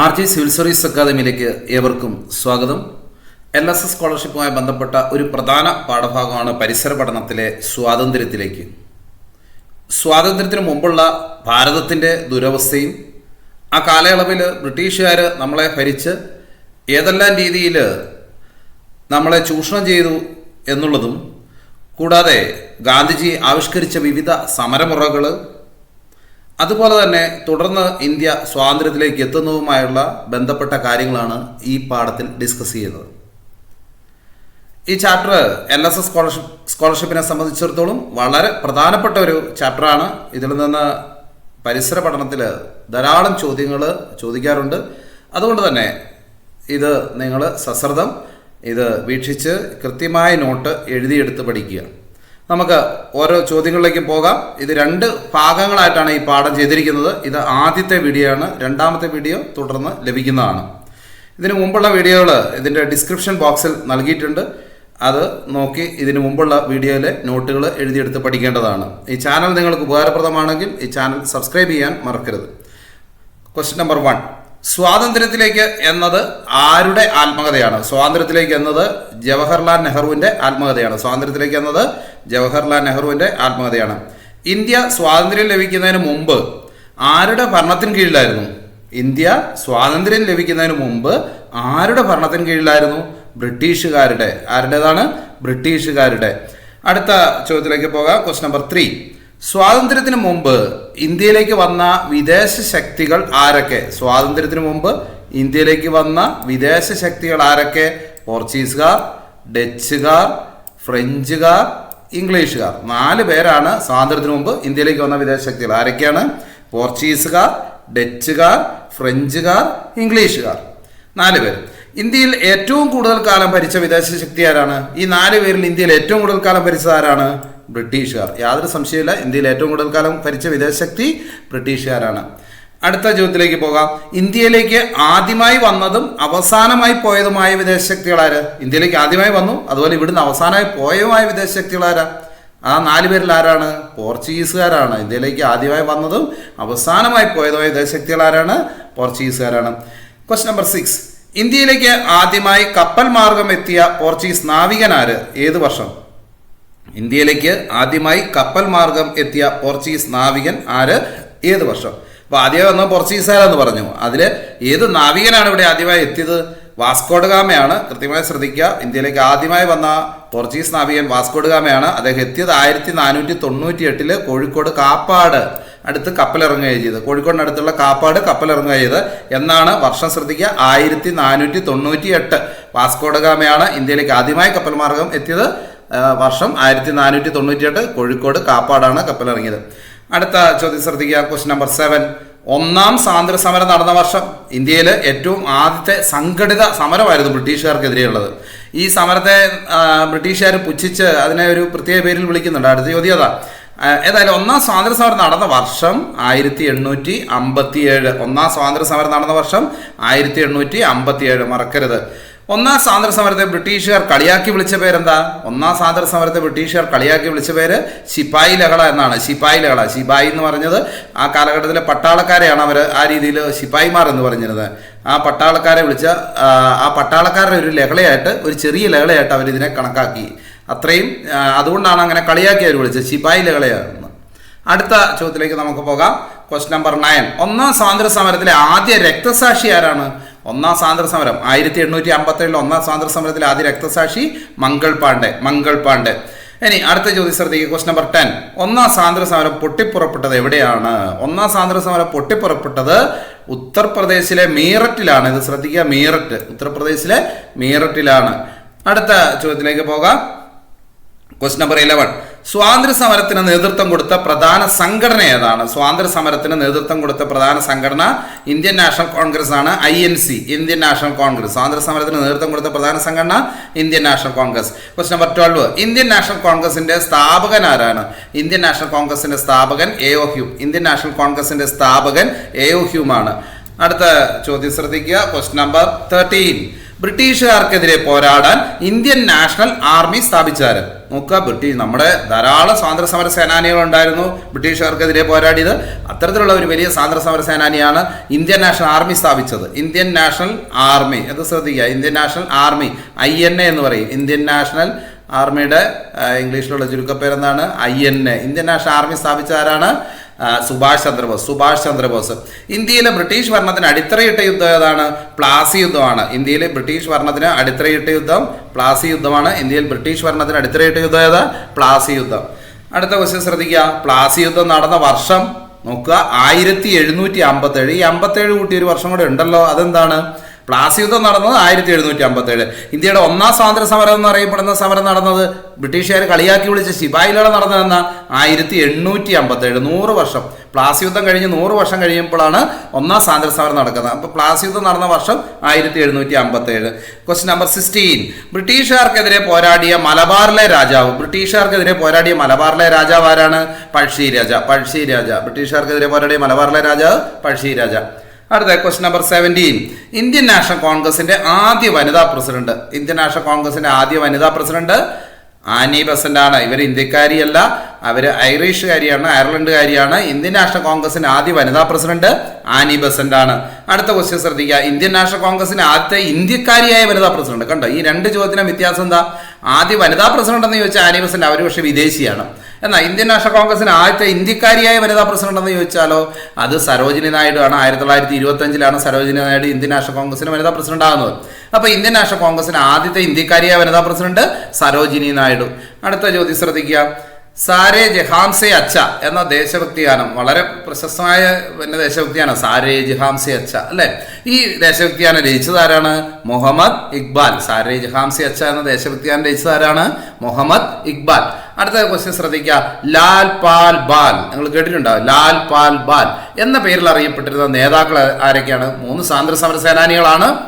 R G civil service അക്കാദമിയിലേക്ക് ഏവർക്കും സ്വാഗതം. എൽ എസ് എസ് സ്കോളർഷിപ്പുമായി ബന്ധപ്പെട്ട ഒരു പ്രധാന പാഠഭാഗമാണ് പരിസര പഠനത്തിലെ സ്വാതന്ത്ര്യത്തിലേക്ക്. സ്വാതന്ത്ര്യത്തിന് മുമ്പുള്ള ഭാരതത്തിന്റെ ദുരവസ്ഥയും ആ കാലയളവിൽ ബ്രിട്ടീഷുകാർ നമ്മളെ ഭരിച്ച് ഏതെല്ലാം രീതിയിൽ നമ്മളെ ചൂഷണം ചെയ്തു എന്നുള്ളതും കൂടാതെ ഗാന്ധിജി ആവിഷ്കരിച്ച വിവിധ സമരമുറകൾ അതുപോലെ തന്നെ തുടർന്ന് ഇന്ത്യ സ്വാതന്ത്ര്യത്തിലേക്ക് എത്തുന്നതുമായുള്ള ബന്ധപ്പെട്ട കാര്യങ്ങളാണ് ഈ പാഠത്തിൽ ഡിസ്കസ് ചെയ്യുന്നത്. ഈ chapter L S S scholarship സ്കോളർഷിപ്പിനെ സംബന്ധിച്ചിടത്തോളം വളരെ പ്രധാനപ്പെട്ട ഒരു ചാപ്റ്ററാണ്. ഇതിൽ നിന്ന് പരിസര പഠനത്തിൽ ധാരാളം ചോദ്യങ്ങൾ ചോദിക്കാറുണ്ട്. അതുകൊണ്ട് തന്നെ ഇത് നിങ്ങൾ സശ്രദ്ധം ഇത് വീക്ഷിച്ച് കൃത്യമായ നോട്ട് എഴുതിയെടുത്ത് പഠിക്കുക. നമുക്ക് ഓരോ ചോദ്യങ്ങളിലേക്കും പോകാം. ഇത് രണ്ട് ഭാഗങ്ങളായിട്ടാണ് ഈ പാഠം ചെയ്തിരിക്കുന്നത്. ഇത് ആദ്യത്തെ വീഡിയോ ആണ്. രണ്ടാമത്തെ വീഡിയോ തുടർന്ന് ലഭിക്കുന്നതാണ്. ഇതിനു മുമ്പുള്ള വീഡിയോകൾ ഇതിന്റെ ഡിസ്ക്രിപ്ഷൻ ബോക്സിൽ നൽകിയിട്ടുണ്ട്. അത് നോക്കി ഇതിനു മുമ്പുള്ള വീഡിയോയിലെ നോട്ടുകൾ എഴുതിയെടുത്ത് പഠിക്കേണ്ടതാണ്. ഈ ചാനൽ നിങ്ങൾക്ക് ഉപകാരപ്രദമാണെങ്കിൽ ഈ ചാനൽ സബ്സ്ക്രൈബ് ചെയ്യാൻ മറക്കരുത്. ക്വസ്റ്റ്യൻ നമ്പർ വൺ സ്വാതന്ത്ര്യത്തിലേക്ക് എന്നത് ആരുടെ ആത്മകഥയാണ്? സ്വാതന്ത്ര്യത്തിലേക്ക് എന്നത് ജവഹർലാൽ നെഹ്റുവിന്റെ ആത്മകഥയാണ്. സ്വാതന്ത്ര്യത്തിലേക്ക് എന്നത് ജവഹർലാൽ നെഹ്റുവിന്റെ ആത്മകഥയാണ്. ഇന്ത്യ സ്വാതന്ത്ര്യം ലഭിക്കുന്നതിന് മുമ്പ് ആരുടെ ഭരണത്തിന് കീഴിലായിരുന്നു? ഇന്ത്യ സ്വാതന്ത്ര്യം ലഭിക്കുന്നതിന് മുമ്പ് ആരുടെ ഭരണത്തിന് കീഴിലായിരുന്നു? ബ്രിട്ടീഷുകാരുടെ. ആരുടേതാണ്? ബ്രിട്ടീഷുകാരുടെ. അടുത്ത ചോദ്യത്തിലേക്ക് പോകാം. ക്വസ്റ്റ് നമ്പർ ത്രീ സ്വാതന്ത്ര്യത്തിന് മുമ്പ് ഇന്ത്യയിലേക്ക് വന്ന വിദേശ ശക്തികൾ ആരൊക്കെ? സ്വാതന്ത്ര്യത്തിന് മുമ്പ് ഇന്ത്യയിലേക്ക് വന്ന വിദേശ ശക്തികൾ ആരൊക്കെ? പോർച്ചുഗീസുകാർ ഡച്ചുകാർ ഫ്രഞ്ചുകാർ ഇംഗ്ലീഷുകാർ. നാല് പേരാണ് സ്വാതന്ത്ര്യത്തിന് മുമ്പ് ഇന്ത്യയിലേക്ക് വന്ന വിദേശ ശക്തികൾ. ആരൊക്കെയാണ്? പോർച്ചുഗീസുകാർ ഡച്ചുകാർ ഫ്രഞ്ചുകാർ ഇംഗ്ലീഷുകാർ. നാല് പേര്. ഇന്ത്യയിൽ ഏറ്റവും കൂടുതൽ കാലം ഭരിച്ച വിദേശ ശക്തി ആരാണ്? ഈ നാല് പേരിൽ ഇന്ത്യയിൽ ഏറ്റവും കൂടുതൽ കാലം ഭരിച്ചത് ആരാണ്? ബ്രിട്ടീഷുകാർ. യാതൊരു സംശയമില്ല ഇന്ത്യയിൽ ഏറ്റവും കൂടുതൽ കാലം ഭരിച്ച വിദേശ ശക്തി ബ്രിട്ടീഷുകാരാണ്. അടുത്ത ചോദ്യത്തിലേക്ക് പോകാം. ഇന്ത്യയിലേക്ക് ആദ്യമായി വന്നതും അവസാനമായി പോയതുമായ വിദേശ ശക്തികൾ ആര്? ഇന്ത്യയിലേക്ക് ആദ്യമായി വന്നു. അതുപോലെ ഇവിടുന്ന് അവസാനമായി പോയതുമായ വിദേശ ശക്തികൾ ആരാ? ആ നാല് പേരിൽ ആരാണ്? പോർച്ചുഗീസുകാരാണ്. ഇന്ത്യയിലേക്ക് ആദ്യമായി വന്നതും അവസാനമായി പോയതുമായ വിദേശ ശക്തികൾ ആരാണ്? പോർച്ചുഗീസുകാരാണ്. ക്വസ്റ്റ്യൻ നമ്പർ സിക്സ് ഇന്ത്യയിലേക്ക് ആദ്യമായി കപ്പൽ മാർഗം എത്തിയ പോർച്ചുഗീസ് നാവികനാര് ഏത് വർഷം? ഇന്ത്യയിലേക്ക് ആദ്യമായി കപ്പൽ മാർഗം എത്തിയ പോർച്ചുഗീസ് നാവികൻ ആര്? ഏത് വർഷം? അപ്പോൾ ആദ്യമായി വന്ന പോർച്ചുഗീസുകാരെന്ന് പറഞ്ഞു. അതിൽ ഏത് നാവികനാണ് ഇവിടെ ആദ്യമായി എത്തിയത്? വാസ്കോഡഗാമയാണ് കൃത്യമായി ശ്രദ്ധിക്കുക. ഇന്ത്യയിലേക്ക് ആദ്യമായി വന്ന പോർച്ചുഗീസ് നാവികൻ വാസ്കോഡഗാമയാണ് അദ്ദേഹം എത്തിയത് ആയിരത്തി നാനൂറ്റി തൊണ്ണൂറ്റി എട്ടിൽ കോഴിക്കോട് കാപ്പാട് അടുത്ത് കപ്പലിറങ്ങുകയാണ് ചെയ്തത്. കോഴിക്കോടിനടുത്തുള്ള കാപ്പാട് കപ്പലിറങ്ങുക ചെയ്ത് എന്നാണ് വർഷം ശ്രദ്ധിക്കുക. ആയിരത്തി നാനൂറ്റി തൊണ്ണൂറ്റി എട്ട് വാസ്കോഡഗാമയാണ് ഇന്ത്യയിലേക്ക് ആദ്യമായി കപ്പൽ മാർഗം എത്തിയത്. വർഷം ആയിരത്തി നാനൂറ്റി തൊണ്ണൂറ്റി എട്ട് കോഴിക്കോട് കാപ്പാടാണ് കപ്പലിറങ്ങിയത്. അടുത്ത ചോദ്യം ശ്രദ്ധിക്കുക. ക്വസ്റ്റ്യൻ നമ്പർ സെവൻ ഒന്നാം സ്വാതന്ത്ര്യ സമരം നടന്ന വർഷം ഇന്ത്യയിൽ ഏറ്റവും ആദ്യത്തെ സംഘടിത സമരമായിരുന്നു ബ്രിട്ടീഷുകാർക്കെതിരെയുള്ളത്. ഈ സമരത്തെ ബ്രിട്ടീഷുകാർ പുച്ഛിച്ച് അതിനെ ഒരു പ്രത്യേക പേരിൽ വിളിക്കുന്നുണ്ട്. അടുത്ത ചോദ്യം അതാ. ഏതായാലും ഒന്നാം സ്വാതന്ത്ര്യ സമരം നടന്ന വർഷം ആയിരത്തി എണ്ണൂറ്റി അമ്പത്തി ഏഴ് ഒന്നാം സ്വാതന്ത്ര്യ സമരം നടന്ന വർഷം ആയിരത്തി എണ്ണൂറ്റി അമ്പത്തി ഏഴ് മറക്കരുത്. ഒന്നാം സ്വാതന്ത്ര്യ സമരത്തെ ബ്രിട്ടീഷുകാർ കളിയാക്കി വിളിച്ച പേരെന്താ? ഒന്നാം സ്വാതന്ത്ര്യ സമരത്തെ ബ്രിട്ടീഷുകാർ കളിയാക്കി വിളിച്ച പേര് ശിപായി ലഹള എന്നാണ്. ശിപായി ലഹള. ശിപായി എന്ന് പറഞ്ഞത് ആ കാലഘട്ടത്തിലെ പട്ടാളക്കാരെയാണ് അവർ ആ രീതിയിൽ ശിപായിമാർ എന്ന് പറഞ്ഞിരുന്നത്. ആ പട്ടാളക്കാരെ വിളിച്ച ആ, പട്ടാളക്കാരുടെ ഒരു ലഹളയായിട്ട് ഒരു ചെറിയ ലഹളയായിട്ട് അവർ ഇതിനെ കണക്കാക്കി. അത്രയും അതുകൊണ്ടാണ് അങ്ങനെ കളിയാക്കി അവർ വിളിച്ചത്. ശിപായി ലഹളയാണെന്ന്. അടുത്ത ചോദ്യത്തിലേക്ക് നമുക്ക് പോകാം. ക്വസ്റ്റ് നമ്പർ നയൻ ഒന്നാം സ്വാതന്ത്ര്യ സമരത്തിലെ ആദ്യ രക്തസാക്ഷി ആരാണ്? ഒന്നാം സ്വാതന്ത്ര്യ സമരം ആയിരത്തി എണ്ണൂറ്റി അമ്പത്തേഴിൽ ഒന്നാം സ്വാതന്ത്ര്യ സമരത്തിൽ ആദ്യ രക്തസാക്ഷി മംഗൾ പാണ്ഡെ മംഗൾ പാണ്ഡെ. ഇനി അടുത്ത ചോദ്യം ശ്രദ്ധിക്കുക ക്വസ്റ്റ് നമ്പർ ടെൻ ഒന്നാം സ്വാതന്ത്ര്യ സമരം പൊട്ടിപ്പുറപ്പെട്ടത് എവിടെയാണ്? ഒന്നാം സ്വാതന്ത്ര്യ സമരം പൊട്ടിപ്പുറപ്പെട്ടത് ഉത്തർപ്രദേശിലെ മീററ്റിലാണ്. ഇത് ശ്രദ്ധിക്കുക മീററ്റ്. ഉത്തർപ്രദേശിലെ മീററ്റിലാണ്. അടുത്ത ചോദ്യത്തിലേക്ക് പോകാം. ക്വസ്റ്റ് നമ്പർ ഇലവൻ സ്വാതന്ത്ര്യ സമരത്തിന് നേതൃത്വം കൊടുത്ത പ്രധാന സംഘടന ഏതാണ്? സ്വാതന്ത്ര്യ സമരത്തിന് നേതൃത്വം കൊടുത്ത പ്രധാന സംഘടന ഇന്ത്യൻ നാഷണൽ കോൺഗ്രസ് ആണ് I N C Indian National Congress. സ്വാതന്ത്ര്യ സമരത്തിന് നേതൃത്വം കൊടുത്ത പ്രധാന സംഘടന Indian National Congress. Question number twelve Indian National കോൺഗ്രസിന്റെ സ്ഥാപകൻ ആരാണ്? ഇന്ത്യൻ നാഷണൽ കോൺഗ്രസിന്റെ സ്ഥാപകൻ A O Hume. Indian National കോൺഗ്രസിന്റെ സ്ഥാപകൻ എ ഒ ഹ്യൂമാണ്. അടുത്ത ചോദ്യം ശ്രദ്ധിക്കുക. ക്വസ്റ്റ് നമ്പർ തേർട്ടീൻ ബ്രിട്ടീഷുകാർക്കെതിരെ പോരാടാൻ ഇന്ത്യൻ നാഷണൽ ആർമി സ്ഥാപിച്ചാര്. നോക്കുക ബ്രിട്ടീഷ് നമ്മുടെ ധാരാളം സ്വാതന്ത്ര്യ സമര സേനാനികൾ ഉണ്ടായിരുന്നു ബ്രിട്ടീഷുകാർക്കെതിരെ പോരാടിയത്. അത്തരത്തിലുള്ള ഒരു വലിയ സ്വാതന്ത്ര്യ സമര സേനാനിയാണ് ഇന്ത്യൻ നാഷണൽ ആർമി സ്ഥാപിച്ചത്. ഇന്ത്യൻ നാഷണൽ ആർമി അത് ശ്രദ്ധിക്കുക Indian National Army I N A എന്ന് പറയും. ഇന്ത്യൻ നാഷണൽ ആർമിയുടെ ഇംഗ്ലീഷിലുള്ള ചുരുക്കപ്പേരെന്താണ്? I N A. Indian National Army സ്ഥാപിച്ച ആരാണ്? സുഭാഷ് ചന്ദ്രബോസ് സുഭാഷ് ചന്ദ്രബോസ്. ഇന്ത്യയിലെ ബ്രിട്ടീഷ് ഭരണത്തിന് അടിത്തറയിട്ട യുദ്ധം ഏതാണ്? പ്ലാസി യുദ്ധമാണ്. ഇന്ത്യയിലെ ബ്രിട്ടീഷ് ഭരണത്തിന് അടിത്തറയിട്ട യുദ്ധം പ്ലാസി യുദ്ധമാണ്. ഇന്ത്യയിൽ ബ്രിട്ടീഷ് ഭരണത്തിന് അടിത്തറയിട്ട യുദ്ധം ഏതാ? പ്ലാസി യുദ്ധം. അടുത്ത ക്വസ്റ്റ്യൻ ശ്രദ്ധിക്കുക. പ്ലാസി യുദ്ധം നടന്ന വർഷം നോക്കുക ആയിരത്തി എഴുന്നൂറ്റി അമ്പത്തേഴ്. ഈ അമ്പത്തേഴ് കൂട്ടി ഒരു വർഷം കൂടെ ഉണ്ടല്ലോ. അതെന്താണ്? പ്ലാസി യുദ്ധം നടന്നത് ആയിരത്തി എഴുന്നൂറ്റി അമ്പത്തേഴ് ഇന്ത്യയുടെ ഒന്നാം സ്വാതന്ത്ര്യ സമരം എന്ന് അറിയപ്പെടുന്ന സമരം നടന്നത് ബ്രിട്ടീഷുകാർ കളിയാക്കി വിളിച്ച ശിപായിലൂടെ നടന്നതെന്ന ആയിരത്തി എണ്ണൂറ്റി അമ്പത്തേഴ് നൂറ് വർഷം. പ്ലാസി യുദ്ധം കഴിഞ്ഞ് നൂറ് വർഷം കഴിയുമ്പോഴാണ് ഒന്നാം സ്വാതന്ത്ര്യ സമരം നടക്കുന്നത്. അപ്പോൾ പ്ലാസി യുദ്ധം നടന്ന വർഷം ആയിരത്തി എഴുന്നൂറ്റി അമ്പത്തേഴ് ക്വസ്റ്റ്യൻ നമ്പർ സിക്സ്റ്റീൻ ബ്രിട്ടീഷുകാർക്കെതിരെ പോരാടിയ മലബാറിലെ രാജാവ് ബ്രിട്ടീഷുകാർക്കെതിരെ പോരാടിയ മലബാറിലെ രാജാവ് ആരാണ്? പഴശ്ശി രാജ പഴശ്ശി രാജ. ബ്രിട്ടീഷുകാർക്കെതിരെ പോരാടിയ മലബാറിലെ രാജാവ് പഴശ്ശി രാജ. അടുത്ത question number seventeen Indian National കോൺഗ്രസിന്റെ ആദ്യ വനിതാ പ്രസിഡന്റ്. ഇന്ത്യൻ നാഷണൽ കോൺഗ്രസിന്റെ ആദ്യ വനിതാ പ്രസിഡന്റ് ആനി ബസന്റ് ആണ് ഇവർ ഇന്ത്യക്കാരിയല്ല. അവർ ഐറിഷുകാരിയാണ് അയർലൻഡുകാരിയാണ്. ഇന്ത്യൻ നാഷണൽ കോൺഗ്രസിന്റെ ആദ്യ വനിതാ പ്രസിഡന്റ് ആനി ബസന്റ് ആണ് അടുത്ത ക്വസ്റ്റ്യൻ ശ്രദ്ധിക്കുക. ഇന്ത്യൻ നാഷണൽ കോൺഗ്രസിന്റെ ആദ്യത്തെ ഇന്ത്യക്കാരിയായ വനിതാ പ്രസിഡന്റ്. കണ്ടോ? ഈ രണ്ട് ചോദ്യത്തിനും വ്യത്യാസം എന്താ? ആദ്യ വനിതാ പ്രസിഡന്റ് എന്ന് ചോദിച്ചാൽ ആനി ബസന്റ് അവർ പക്ഷേ വിദേശിയാണ്. എന്നാൽ ഇന്ത്യൻ നാഷണൽ കോൺഗ്രസിന് ആദ്യത്തെ ഇന്ത്യക്കാരിയായ വനിതാ പ്രസിഡന്റ് എന്ന് ചോദിച്ചാലോ അത് സരോജിനി നായിഡു ആണ്. ആയിരത്തി തൊള്ളായിരത്തി ഇരുപത്തി അഞ്ചിലാണ് സരോജിനി നായിഡു ഇന്ത്യൻ നാഷണൽ കോൺഗ്രസിന് വനിതാ പ്രസിഡന്റ് ആകുന്നത്. അപ്പോൾ ഇന്ത്യൻ നാഷണൽ കോൺഗ്രസിന് ആദ്യത്തെ ഇന്ത്യക്കാരിയായ വനിതാ പ്രസിഡന്റ് സരോജിനി നായിഡു. അടുത്ത ചോദ്യം ശ്രദ്ധിക്കുക. സാരേ ജഹാംസെ അച്ച എന്ന ദേശഭക്തി ഗാനം വളരെ പ്രശസ്തമായ പിന്നെ ദേശഭക്തിയാണ് സാരേ ജഹാംസെ അച്ച അല്ലെ? ഈ ദേശഭക്തി ഗാനം രചിച്ചത് ആരാണ്? മുഹമ്മദ് ഇക്ബാൽ. സാരേ ജഹാംസെ അച്ച എന്ന ദേശഭക്തി ഗാനം രചിച്ചത് ആരാണ്? മുഹമ്മദ് ഇക്ബാൽ. അടുത്ത ക്വസ്റ്റ്യൻ ശ്രദ്ധിക്കുക ലാൽ പാൽ ബാൽ. നിങ്ങൾ കേട്ടിട്ടുണ്ടാവും ലാൽ പാൽ ബാൽ. എന്ന പേരിൽ അറിയപ്പെട്ടിരുന്ന നേതാക്കൾ ആരൊക്കെയാണ്? മൂന്ന് സ്വാതന്ത്ര്യ സമര സേനാനികളാണ്.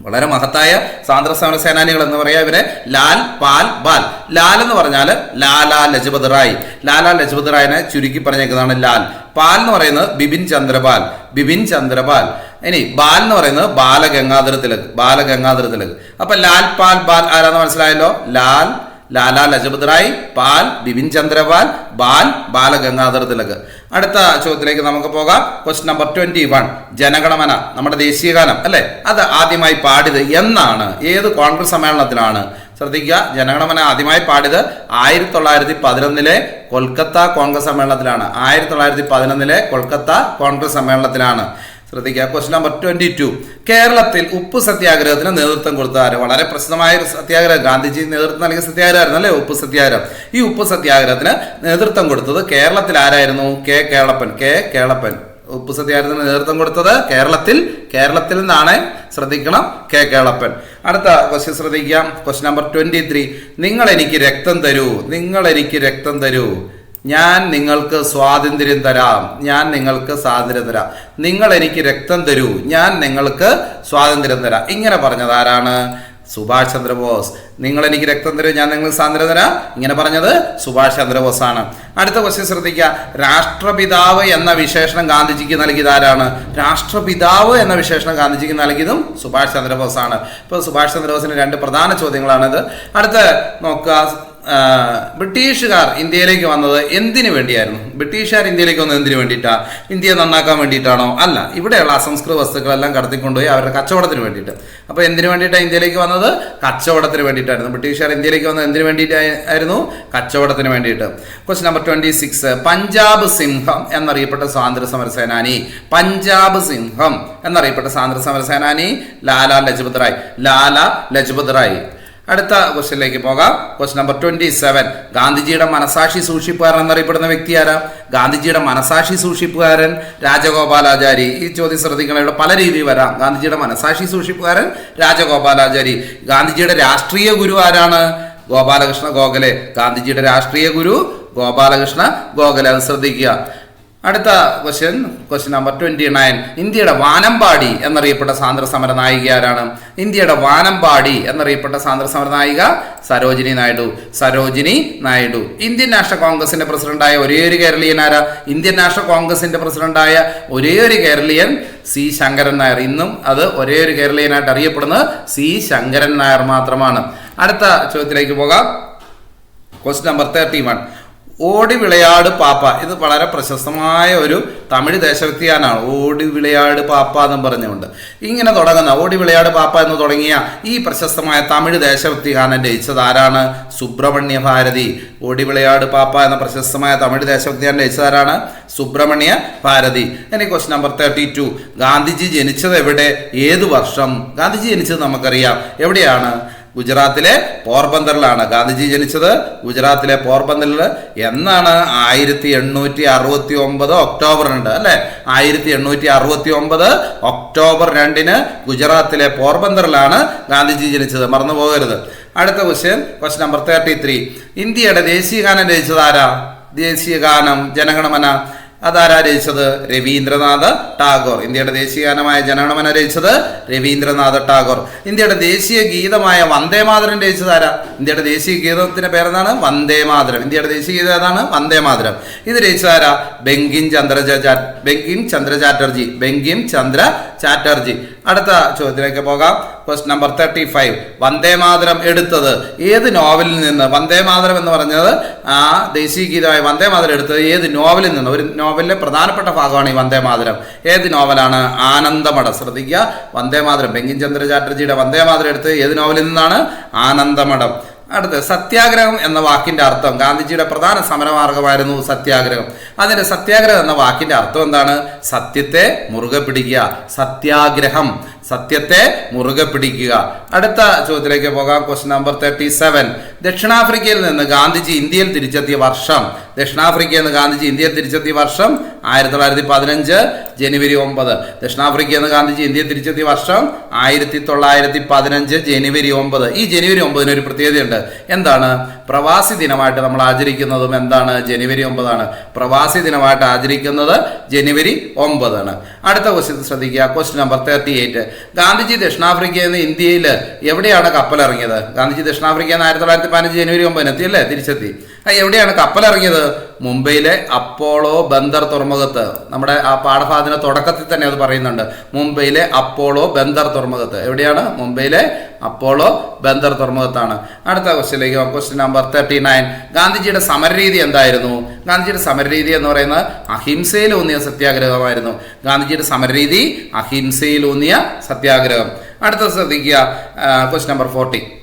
വളരെ മഹത്തായ സ്വാതന്ത്ര്യ സമര സേനാനികൾ എന്ന് പറയാം ഇവരെ. ലാൽ പാൽ ബാൽ. ലാൽ എന്ന് പറഞ്ഞാൽ ലാലാ ലജപത് റായ്. ലാലാ ലജപത് റായിനെ ചുരുക്കി പറഞ്ഞേക്കുന്നതാണ് ലാൽ. പാൽ എന്ന് പറയുന്നത് ബിപിൻ ചന്ദ്രപാൽ. ബിപിൻ ചന്ദ്രപാൽ. ഇനി ബാൽ എന്ന് പറയുന്നത് ബാലഗംഗാധര തിലക്. ബാലഗംഗാധര തിലക്. അപ്പൊ ലാൽ പാൽ ബാൽ ആരാന്ന് മനസ്സിലായല്ലോ? ലാൽ ലാലാ ലജപത് റായ് പാൽ ബിപിൻ ചന്ദ്രപാൽ ബാൽ ബാലഗംഗാധർ തിലക് അടുത്ത ചോദ്യത്തിലേക്ക് നമുക്ക് പോകാം. Question number twenty one Janaganamana നമ്മുടെ ദേശീയഗാനം അല്ലെ? അത് ആദ്യമായി പാടിയത് എന്നാണ്. ഏത് കോൺഗ്രസ് സമ്മേളനത്തിലാണ്? ശ്രദ്ധിക്കുക ജനഗണമന ആദ്യമായി പാടിയത് ആയിരത്തി തൊള്ളായിരത്തി പതിനൊന്നിലെ കൊൽക്കത്ത കോൺഗ്രസ് സമ്മേളനത്തിലാണ്. ആയിരത്തി തൊള്ളായിരത്തി പതിനൊന്നിലെ കൊൽക്കത്ത കോൺഗ്രസ് സമ്മേളനത്തിലാണ്. ശ്രദ്ധിക്കുക. ക്വസ്റ്റ്യൻ നമ്പർ ട്വന്റി ടു കേരളത്തിൽ ഉപ്പ് സത്യാഗ്രഹത്തിന് നേതൃത്വം കൊടുത്ത ആര്? വളരെ പ്രസിദ്ധമായ ഒരു സത്യാഗ്രഹം. ഗാന്ധിജി നേതൃത്വം നൽകിയ സത്യാഗ്രഹമായിരുന്നു അല്ലേ? ഉപ്പ് സത്യാഗ്രഹം. ഈ ഉപ്പ് സത്യാഗ്രഹത്തിന് നേതൃത്വം കൊടുത്തത് കേരളത്തിൽ ആരായിരുന്നു? കെ കേളപ്പൻ. കെ കേളപ്പൻ. ഉപ്പ് സത്യാഗ്രഹത്തിന് നേതൃത്വം കൊടുത്തത് കേരളത്തിൽ കേരളത്തിൽ നിന്നാണ്. ശ്രദ്ധിക്കണം. കെ കേളപ്പൻ. അടുത്ത ക്വസ്റ്റ്യൻ ശ്രദ്ധിക്കാം. ക്വസ്റ്റ്യൻ നമ്പർ ട്വന്റി ത്രീ നിങ്ങൾ എനിക്ക് രക്തം തരൂ. നിങ്ങൾ എനിക്ക് രക്തം തരൂ. ഞാൻ നിങ്ങൾക്ക് സ്വാതന്ത്ര്യം തരാം. ഞാൻ നിങ്ങൾക്ക് സ്വാതന്ത്ര്യം തരാം. നിങ്ങൾ എനിക്ക് രക്തം തരൂ. ഞാൻ നിങ്ങൾക്ക് സ്വാതന്ത്ര്യം തരാം. ഇങ്ങനെ പറഞ്ഞത് ആരാണ്? സുഭാഷ് ചന്ദ്രബോസ്. നിങ്ങൾ എനിക്ക് രക്തം തരൂ. ഞാൻ നിങ്ങൾക്ക് സ്വാതന്ത്ര്യം തരാം. ഇങ്ങനെ പറഞ്ഞത് സുഭാഷ് ചന്ദ്രബോസ് ആണ്. അടുത്ത ക്വസ്റ്റ്യൻ ശ്രദ്ധിക്കുക. രാഷ്ട്രപിതാവ് എന്ന വിശേഷണം ഗാന്ധിജിക്ക് നൽകിയത് ആരാണ്? രാഷ്ട്രപിതാവ് എന്ന വിശേഷണം ഗാന്ധിജിക്ക് നൽകിയതും സുഭാഷ് ചന്ദ്രബോസ് ആണ്. ഇപ്പോൾ സുഭാഷ് ചന്ദ്രബോസിന് രണ്ട് പ്രധാന ചോദ്യങ്ങളാണിത്. അടുത്ത നോക്കുക. ബ്രിട്ടീഷുകാർ ഇന്ത്യയിലേക്ക് വന്നത് എന്തിനു വേണ്ടിയായിരുന്നു? ബ്രിട്ടീഷുകാർ ഇന്ത്യയിലേക്ക് വന്നത് എന്തിനു വേണ്ടിയിട്ടാ? ഇന്ത്യയെ നന്നാക്കാൻ വേണ്ടിയിട്ടാണോ? അല്ല ഇവിടെയുള്ള അസംസ്കൃത വസ്തുക്കളെല്ലാം കടത്തിക്കൊണ്ടുപോയി അവരുടെ കച്ചവടത്തിന് വേണ്ടിയിട്ട്. അപ്പോൾ എന്തിനു വേണ്ടിയിട്ടാണ് ഇന്ത്യയിലേക്ക് വന്നത്? കച്ചവടത്തിന് വേണ്ടിയിട്ടായിരുന്നു. ബ്രിട്ടീഷുകാർ ഇന്ത്യയിലേക്ക് വന്നത് എന്തിനു വേണ്ടിയിട്ടായിരുന്നു? കച്ചവടത്തിന് വേണ്ടിയിട്ട്. Question number twenty six Punjab സിംഹം എന്നറിയപ്പെട്ട സ്വാതന്ത്ര്യ സമര സേനാനി. പഞ്ചാബ് സിംഹം എന്നറിയപ്പെട്ട സ്വാതന്ത്ര്യ സമര സേനാനി ലാലാ ലജ്പത് റായ്. ലാല ലജ്പത് റായ്. അടുത്ത ക്വസ്റ്റ്യനിലേക്ക് പോകാം. ക്വസ്റ്റ്യൻ നമ്പർ ട്വന്റി സെവൻ ഗാന്ധിജിയുടെ മനസാക്ഷി സൂക്ഷിപ്പുകാരൻ എന്നറിയപ്പെടുന്ന വ്യക്തി ആരാ? ഗാന്ധിജിയുടെ മനസാക്ഷി സൂക്ഷിപ്പുകാരൻ രാജഗോപാലാചാരി. ഈ ചോദ്യം ശ്രദ്ധിക്കണം ഇവിടെ പല രീതിയിൽ വരാം. ഗാന്ധിജിയുടെ മനസാക്ഷി സൂക്ഷിപ്പുകാരൻ രാജഗോപാലാചാരി. ഗാന്ധിജിയുടെ രാഷ്ട്രീയ ഗുരു ആരാണ്? ഗോപാലകൃഷ്ണ ഗോഖലെ. ഗാന്ധിജിയുടെ രാഷ്ട്രീയ ഗുരു ഗോപാലകൃഷ്ണ ഗോഖലെ. അത് ശ്രദ്ധിക്കുക. അടുത്ത question question number twenty nine ഇന്ത്യയുടെ വാനമ്പാടി എന്നറിയപ്പെട്ട സ്വാതന്ത്ര്യ സമര നായിക ആരാണ്? ഇന്ത്യയുടെ വാനമ്പാടി എന്നറിയപ്പെട്ട സ്വാതന്ത്ര്യ സമര നായിക സരോജിനി നായിഡു. സരോജിനി നായിഡു. ഇന്ത്യൻ നാഷണൽ കോൺഗ്രസിന്റെ പ്രസിഡന്റായ ഒരേ ഒരു കേരളീയൻ ആരാ? ഇന്ത്യൻ നാഷണൽ കോൺഗ്രസിന്റെ പ്രസിഡന്റായ ഒരേ ഒരു കേരളീയൻ സി. ശങ്കരൻ നായർ. ഇന്നും അത് ഒരേ ഒരു കേരളീയനായിട്ട് അറിയപ്പെടുന്നത് സി. ശങ്കരൻ നായർ മാത്രമാണ്. അടുത്ത ചോദ്യത്തിലേക്ക് പോകാം. ക്വസ്റ്റ്യൻ നമ്പർ തേർട്ടി വൺ ഓടി വിളയാട് പാപ്പ. ഇത് വളരെ പ്രശസ്തമായ ഒരു തമിഴ് ദേശഭക്തിയാനാണ് ഓടി വിളയാട് പാപ്പ എന്നും പറഞ്ഞുകൊണ്ട്. ഇങ്ങനെ തുടങ്ങുന്ന ഓടി വിളയാട് പാപ്പ എന്ന് തുടങ്ങിയ ഈ പ്രശസ്തമായ തമിഴ് ദേശഭക്തി ഗാനം രചിച്ചത് ആരാണ്? സുബ്രഹ്മണ്യ ഭാരതി. ഓടി വിളയാട് പാപ്പ എന്ന പ്രശസ്തമായ തമിഴ് ദേശഭക്തി ഗാനം രചിച്ചത് ആരാണ്? സുബ്രഹ്മണ്യ ഭാരതി. ഇനി question number thirty two Gandhiji ജനിച്ചത് എവിടെ? ഏത് വർഷം? ഗാന്ധിജി ജനിച്ചത് നമുക്കറിയാം. എവിടെയാണ്? ഗുജറാത്തിലെ പോർബന്തറിലാണ് ഗാന്ധിജി ജനിച്ചത്. ഗുജറാത്തിലെ പോർബന്തറിൽ എന്നാണ് ആയിരത്തി എണ്ണൂറ്റി അറുപത്തി ഒമ്പത് ഒക്ടോബർ രണ്ട് അല്ലെ? ആയിരത്തി എണ്ണൂറ്റി അറുപത്തി ഒമ്പത് ഒക്ടോബർ രണ്ടിന് ഗുജറാത്തിലെ പോർബന്തറിലാണ് ഗാന്ധിജി ജനിച്ചത്. മറന്നു പോകരുത്. അടുത്ത question question number thirty three ഇന്ത്യയുടെ ദേശീയ ഗാനം രചിച്ചത് ആരാ? ദേശീയ ഗാനം ജനഗണമന. അതാരാ രചിച്ചത്? രവീന്ദ്രനാഥ ടാഗോർ. ഇന്ത്യയുടെ ദേശീയ ഗാനമായ ജനഗണമന രചിച്ചത് രവീന്ദ്രനാഥ ടാഗോർ. ഇന്ത്യയുടെ ദേശീയ ഗീതമായ വന്ദേ മാതരം രചിച്ചത് ആരാ? ഇന്ത്യയുടെ ദേശീയ ഗീതത്തിന്റെ പേരെന്താണ്? വന്ദേ മാതരം ഇന്ത്യയുടെ ദേശീയ ഗീതം ഏതാണ്? വന്ദേ മാതരം ഇത് രചിച്ചത് ആരാ? ബെങ്കിം ചന്ദ്ര ബെങ്കിൻ ബെങ്കിം ചന്ദ്ര ചാറ്റർജി ബെങ്കിം ചന്ദ്ര ചാറ്റർജി അടുത്ത ചോദ്യത്തിലേക്ക് പോകാം. Quest number thirty five Vande Mataram എടുത്തത് ഏത് നോവലിൽ നിന്ന്? വന്ദേ മാതരം എന്ന് പറഞ്ഞത് ആ ദേശീയ ഗീതമായ വന്ദേ മാതരം എടുത്തത് ഏത് നോവലിൽ നിന്ന്? ഒരു നോവലിലെ പ്രധാനപ്പെട്ട ഭാഗമാണ് ഈ വന്ദേ മാതരം. ഏത് നോവലാണ് ആനന്ദമഠം. ശ്രദ്ധിക്കുക. വന്ദേ മാതരം. ബെങ്കിൻ ചന്ദ്ര ചാറ്റർജിയുടെ വന്ദേ മാതരം എടുത്തത് ഏത് നോവലിൽ നിന്നാണ്? ആനന്ദമഠം. അടുത്ത് സത്യാഗ്രഹം എന്ന വാക്കിന്റെ അർത്ഥം. ഗാന്ധിജിയുടെ പ്രധാന സമരമാർഗമായിരുന്നു സത്യാഗ്രഹം. അതിന്റെ സത്യാഗ്രഹം എന്ന വാക്കിന്റെ അർത്ഥം എന്താണ്? സത്യത്തെ മുറുകെ പിടിക്കുക. സത്യാഗ്രഹം. സത്യത്തെ മുറുകെ പിടിക്കുക. അടുത്ത ചോദ്യത്തിലേക്ക് പോകാം. ക്വസ്റ്റ്യൻ നമ്പർ തേർട്ടി സെവൻ ദക്ഷിണാഫ്രിക്കയിൽ നിന്ന് ഗാന്ധിജി ഇന്ത്യയിൽ തിരിച്ചെത്തിയ വർഷം. ദക്ഷിണാഫ്രിക്കയിൽ നിന്ന് ഗാന്ധിജി ഇന്ത്യയിൽ തിരിച്ചെത്തിയ വർഷം ആയിരത്തി തൊള്ളായിരത്തി പതിനഞ്ച് ജനുവരി ഒമ്പത്. ദക്ഷിണാഫ്രിക്കയിൽ നിന്ന് ഗാന്ധിജി ഇന്ത്യയിൽ തിരിച്ചെത്തിയ വർഷം ആയിരത്തി തൊള്ളായിരത്തി പതിനഞ്ച് ജനുവരി ഒമ്പത്. ഈ ജനുവരി ഒമ്പതിന് ഒരു പ്രത്യേകതയുണ്ട്. എന്താണ്? പ്രവാസി ദിനമായിട്ട് നമ്മൾ ആചരിക്കുന്നതും എന്താണ്? ജനുവരി ഒമ്പതാണ്. പ്രവാസി ദിനമായിട്ട് ആചരിക്കുന്നത് ജനുവരി ഒമ്പതാണ്. അടുത്ത ക്വസ്റ്റ്യൻ ശ്രദ്ധിക്കുക. Question number thirty eight Gandhiji ദക്ഷിണാഫ്രിക്കയിൽ നിന്ന് ഇന്ത്യയിൽ എവിടെയാണ് കപ്പൽ കപ്പലിറങ്ങിയത്? ഗാന്ധിജി ദക്ഷിണാഫ്രിക്കയിൽ നിന്ന് ആയിരത്തി തൊള്ളായിരത്തി പതിനഞ്ച് ജനുവരി ഒമ്പതിന് എത്തിയല്ലേ തിരിച്ചെത്തി. എവിടെയാണ് കപ്പൽ കപ്പലിറങ്ങിയത്? മുംബൈയിലെ അപ്പോളോ ബന്ദർ തുറമുഖത്ത്. നമ്മുടെ ആ പാഠഭാഗത്തിന് തുടക്കത്തിൽ തന്നെ അത് പറയുന്നുണ്ട്. മുംബൈയിലെ അപ്പോളോ ബന്ദർ തുറമുഖത്ത്. എവിടെയാണ്? മുംബൈയിലെ അപ്പോളോ ബന്ദർ തുറമുഖത്താണ്. അടുത്ത ക്വസ്റ്റ്യനിലേക്ക് ക്വസ്റ്റ്യൻ നമ്പർ തേർട്ടി നയൻ. ഗാന്ധിജിയുടെ സമരരീതി എന്തായിരുന്നു? ഗാന്ധിജിയുടെ സമരരീതി എന്ന് പറയുന്നത് അഹിംസയിലൂന്നിയ സത്യാഗ്രഹമായിരുന്നു. ഗാന്ധിജിയുടെ സമരരീതി അഹിംസയിലൂന്നിയ സത്യാഗ്രഹം. അടുത്ത ശ്രദ്ധിക്കുക. Question number forty.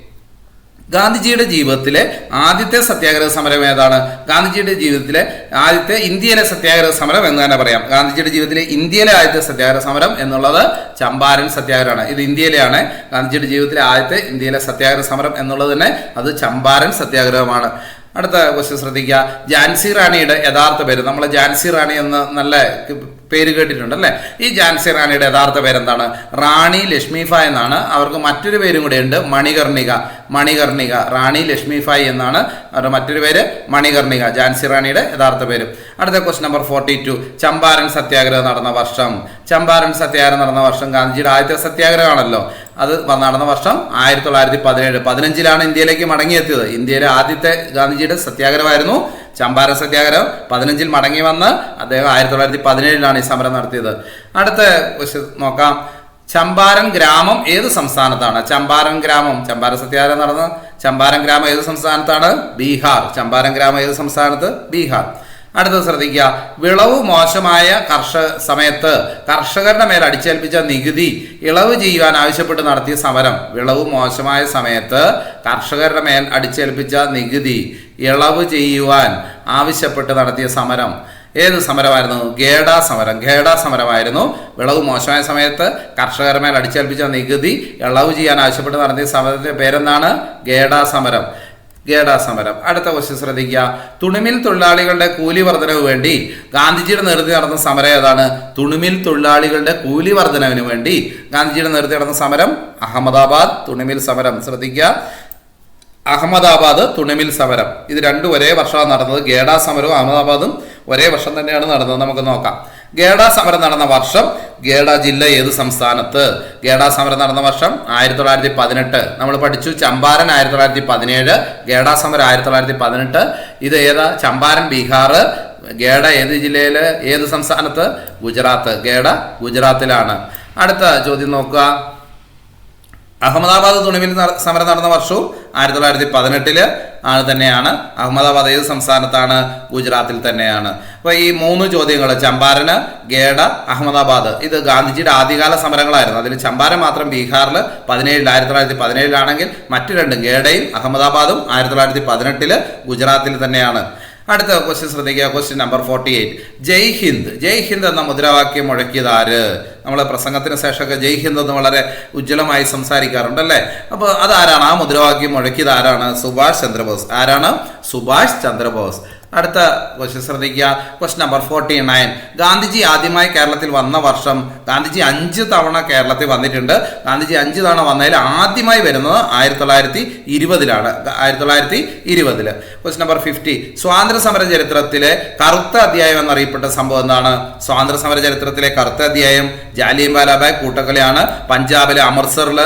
ഗാന്ധിജിയുടെ ജീവിതത്തിലെ ആദ്യത്തെ സത്യാഗ്രഹ സമരം ഏതാണ്? ഗാന്ധിജിയുടെ ജീവിതത്തിലെ ആദ്യത്തെ ഇന്ത്യയിലെ സത്യാഗ്രഹ സമരം എന്ന് തന്നെ പറയാം. ഗാന്ധിജിയുടെ ജീവിതത്തിലെ ഇന്ത്യയിലെ ആദ്യത്തെ സത്യാഗ്രഹ സമരം എന്നുള്ളത് ചമ്പാരൻ സത്യാഗ്രഹമാണ്. ഇത് ഇന്ത്യയിലെയാണ്. ഗാന്ധിജിയുടെ ജീവിതത്തിലെ ആദ്യത്തെ ഇന്ത്യയിലെ സത്യാഗ്രഹ സമരം എന്നുള്ളത് തന്നെ അത് ചമ്പാരൻ സത്യാഗ്രഹമാണ്. അടുത്ത ക്വസ്റ്റ്യൻ ശ്രദ്ധിക്കുക. ജാൻസി റാണിയുടെ യഥാർത്ഥ പേര്. നമ്മൾ ജാൻസി റാണി എന്ന് നല്ല പേര് കേട്ടിട്ടുണ്ട് അല്ലേ? ഈ ജാൻസി റാണിയുടെ യഥാർത്ഥ പേരെന്താണ്? റാണി ലക്ഷ്മിഫായ് എന്നാണ്. അവർക്ക് മറ്റൊരു പേരും കൂടെ ഉണ്ട്. മണികർണിക. മണികർണിക. റാണി ലക്ഷ്മിഫായ് എന്നാണ്. അവരുടെ മറ്റൊരു പേര് മണികർണിക. ജാൻസി റാണിയുടെ യഥാർത്ഥ പേര്. അടുത്ത quest number forty two Champaran സത്യാഗ്രഹം നടന്ന വർഷം. ചമ്പാരൻ സത്യാഗ്രഹം നടന്ന വർഷം ഗാന്ധിജിയുടെ ആദ്യത്തെ സത്യാഗ്രഹമാണല്ലോ. അത് നടന്ന വർഷം ആയിരത്തി തൊള്ളായിരത്തി പതിനേഴ്. പതിനഞ്ചിലാണ് ഇന്ത്യയിലേക്ക് മടങ്ങിയെത്തിയത്. ഇന്ത്യയിലെ ആദ്യത്തെ ഗാന്ധിജിയുടെ സത്യാഗ്രഹമായിരുന്നു ചമ്പാരൻ സത്യാഗ്രഹം പതിനഞ്ചിൽ മടങ്ങി വന്ന് അദ്ദേഹം ആയിരത്തി തൊള്ളായിരത്തി പതിനേഴിലാണ് ഈ സമരം നടത്തിയത്. അടുത്ത നോക്കാം. ചമ്പാരൻ ഗ്രാമം ഏത് സംസ്ഥാനത്താണ്? ചമ്പാരൻ ഗ്രാമം ചമ്പാര സത്യാഗ്രഹം നടന്ന ചമ്പാരൻ ഗ്രാമം ഏത് സംസ്ഥാനത്താണ്? ബീഹാർ. ചമ്പാരൻ ഗ്രാമം ഏത് സംസ്ഥാനത്ത്? ബീഹാർ. അടുത്തത് ശ്രദ്ധിക്കുക. വിളവ് മോശമായ കർഷക സമയത്ത് കർഷകരുടെ മേൽ അടിച്ചേൽപ്പിച്ച നികുതി ഇളവ് ചെയ്യുവാൻ ആവശ്യപ്പെട്ട് നടത്തിയ സമരം. വിളവ് മോശമായ സമയത്ത് കർഷകരുടെ മേൽ അടിച്ചേൽപ്പിച്ച നികുതി ഇളവ് ചെയ്യുവാൻ ആവശ്യപ്പെട്ട് നടത്തിയ സമരം. ഏത് സമരമായിരുന്നു? ഗേഡ സമരം. ഗേഡ സമരമായിരുന്നു. വിളവ് മോശമായ സമയത്ത് കർഷകരുടെ മേൽ അടിച്ചേൽപ്പിച്ച നികുതി ഇളവ് ചെയ്യാൻ ആവശ്യപ്പെട്ട് നടത്തിയ സമരത്തിന്റെ പേരെന്താണ്? ഗേഡ സമരം. ഗേഡ സമരം. അടുത്ത ക്വസ്റ്റ്യൻ ശ്രദ്ധിക്കുക. തുണിമിൽ തൊഴിലാളികളുടെ കൂലി വർധനവ് വേണ്ടി ഗാന്ധിജിയുടെ നേതൃത്വം നടന്ന സമരം ഏതാണ്? തുണിമിൽ തൊഴിലാളികളുടെ കൂലി വർധനവിന് വേണ്ടി ഗാന്ധിജിയുടെ നേതൃത്വം നടന്ന സമരം അഹമ്മദാബാദ് തുണിമിൽ സമരം. ശ്രദ്ധിക്കുക. അഹമ്മദാബാദ് തുണിമിൽ സമരം. ഇത് രണ്ടും ഒരേ വർഷമാണ് നടന്നത്. ഗേഡ സമരവും അഹമ്മദാബാദും ഒരേ വർഷം തന്നെയാണ് നടന്നത്. നമുക്ക് നോക്കാം. ഗേഡ സമരം നടന്ന വർഷം ഗേഡ ജില്ല ഏത് സംസ്ഥാനത്ത്? ഗേഡ സമരം നടന്ന വർഷം ആയിരത്തി തൊള്ളായിരത്തി പതിനെട്ട് നമ്മൾ പഠിച്ചു ചമ്പാരൻ ആയിരത്തി തൊള്ളായിരത്തി പതിനേഴ് ഗേഡ സമരം ആയിരത്തി തൊള്ളായിരത്തി പതിനെട്ട് ഇത് ഏതാ? ചമ്പാരൻ ബീഹാർ. ഗേഡ ഏത് ജില്ലയിൽ ഏത് സംസ്ഥാനത്ത്? ഗുജറാത്ത്. ഗേഡ ഗുജറാത്തിലാണ്. അടുത്ത ചോദ്യം നോക്കുക. അഹമ്മദാബാദ് തുണിമിൽ സമരം നടന്ന വർഷവും ആയിരത്തി തൊള്ളായിരത്തി പതിനെട്ടിൽ ആണ് തന്നെയാണ്. അഹമ്മദാബാദ് ഏത് സംസ്ഥാനത്താണ്? ഗുജറാത്തിൽ തന്നെയാണ്. അപ്പോൾ ഈ മൂന്ന് ചോദ്യങ്ങൾ ചമ്പാരന് ഗേഡ അഹമ്മദാബാദ്. ഇത് ഗാന്ധിജിയുടെ ആദ്യകാല സമരങ്ങളായിരുന്നു. അതിൽ ചമ്പാരൻ മാത്രം ബീഹാറിൽ പതിനേഴിൽ ആയിരത്തി തൊള്ളായിരത്തി പതിനേഴിലാണെങ്കിൽ മറ്റു രണ്ടും ഗേഡയും അഹമ്മദാബാദും ആയിരത്തി തൊള്ളായിരത്തി പതിനെട്ടിൽ ഗുജറാത്തിൽ തന്നെയാണ്. അടുത്ത ക്വസ്റ്റ്യൻ ശ്രദ്ധിക്കുക. Question number forty eight Jai Hind. Jai Hind എന്ന മുദ്രാവാക്യം മുഴക്കിയത് ആര്? നമ്മൾ പ്രസംഗത്തിന് ശേഷമൊക്കെ ജയ് ഹിന്ദ് എന്ന് വളരെ ഉജ്ജ്വലമായി സംസാരിക്കാറുണ്ട് അല്ലേ അപ്പോൾ അതാരാണ്? ആ മുദ്രാവാക്യം മുഴക്കിയത് ആരാണ്? സുഭാഷ് ചന്ദ്രബോസ്. ആരാണ്? സുഭാഷ് ചന്ദ്രബോസ്. അടുത്ത ക്വസ്റ്റ്യൻ ശ്രദ്ധിക്കുക. Question number forty nine Gandhiji ആദ്യമായി കേരളത്തിൽ വന്ന വർഷം ഗാന്ധിജി അഞ്ച് തവണ കേരളത്തിൽ വന്നിട്ടുണ്ട്. ഗാന്ധിജി അഞ്ച് തവണ വന്നതിൽ ആദ്യമായി വരുന്നത് ആയിരത്തി തൊള്ളായിരത്തി ഇരുപതിലാണ് ആയിരത്തി തൊള്ളായിരത്തി ഇരുപതിൽ ക്വസ്റ്റ്യൻ നമ്പർ ഫിഫ്റ്റി സ്വാതന്ത്ര്യ സമര ചരിത്രത്തിലെ കറുത്ത അധ്യായം എന്നറിയപ്പെട്ട സംഭവം എന്താണ്? സ്വാതന്ത്ര്യ സമര ചരിത്രത്തിലെ കറുത്ത അധ്യായം ജാലിയൻ ബാലാബായ് കൂട്ടക്കൊലയാണ്. പഞ്ചാബിലെ അമൃത്സറിൽ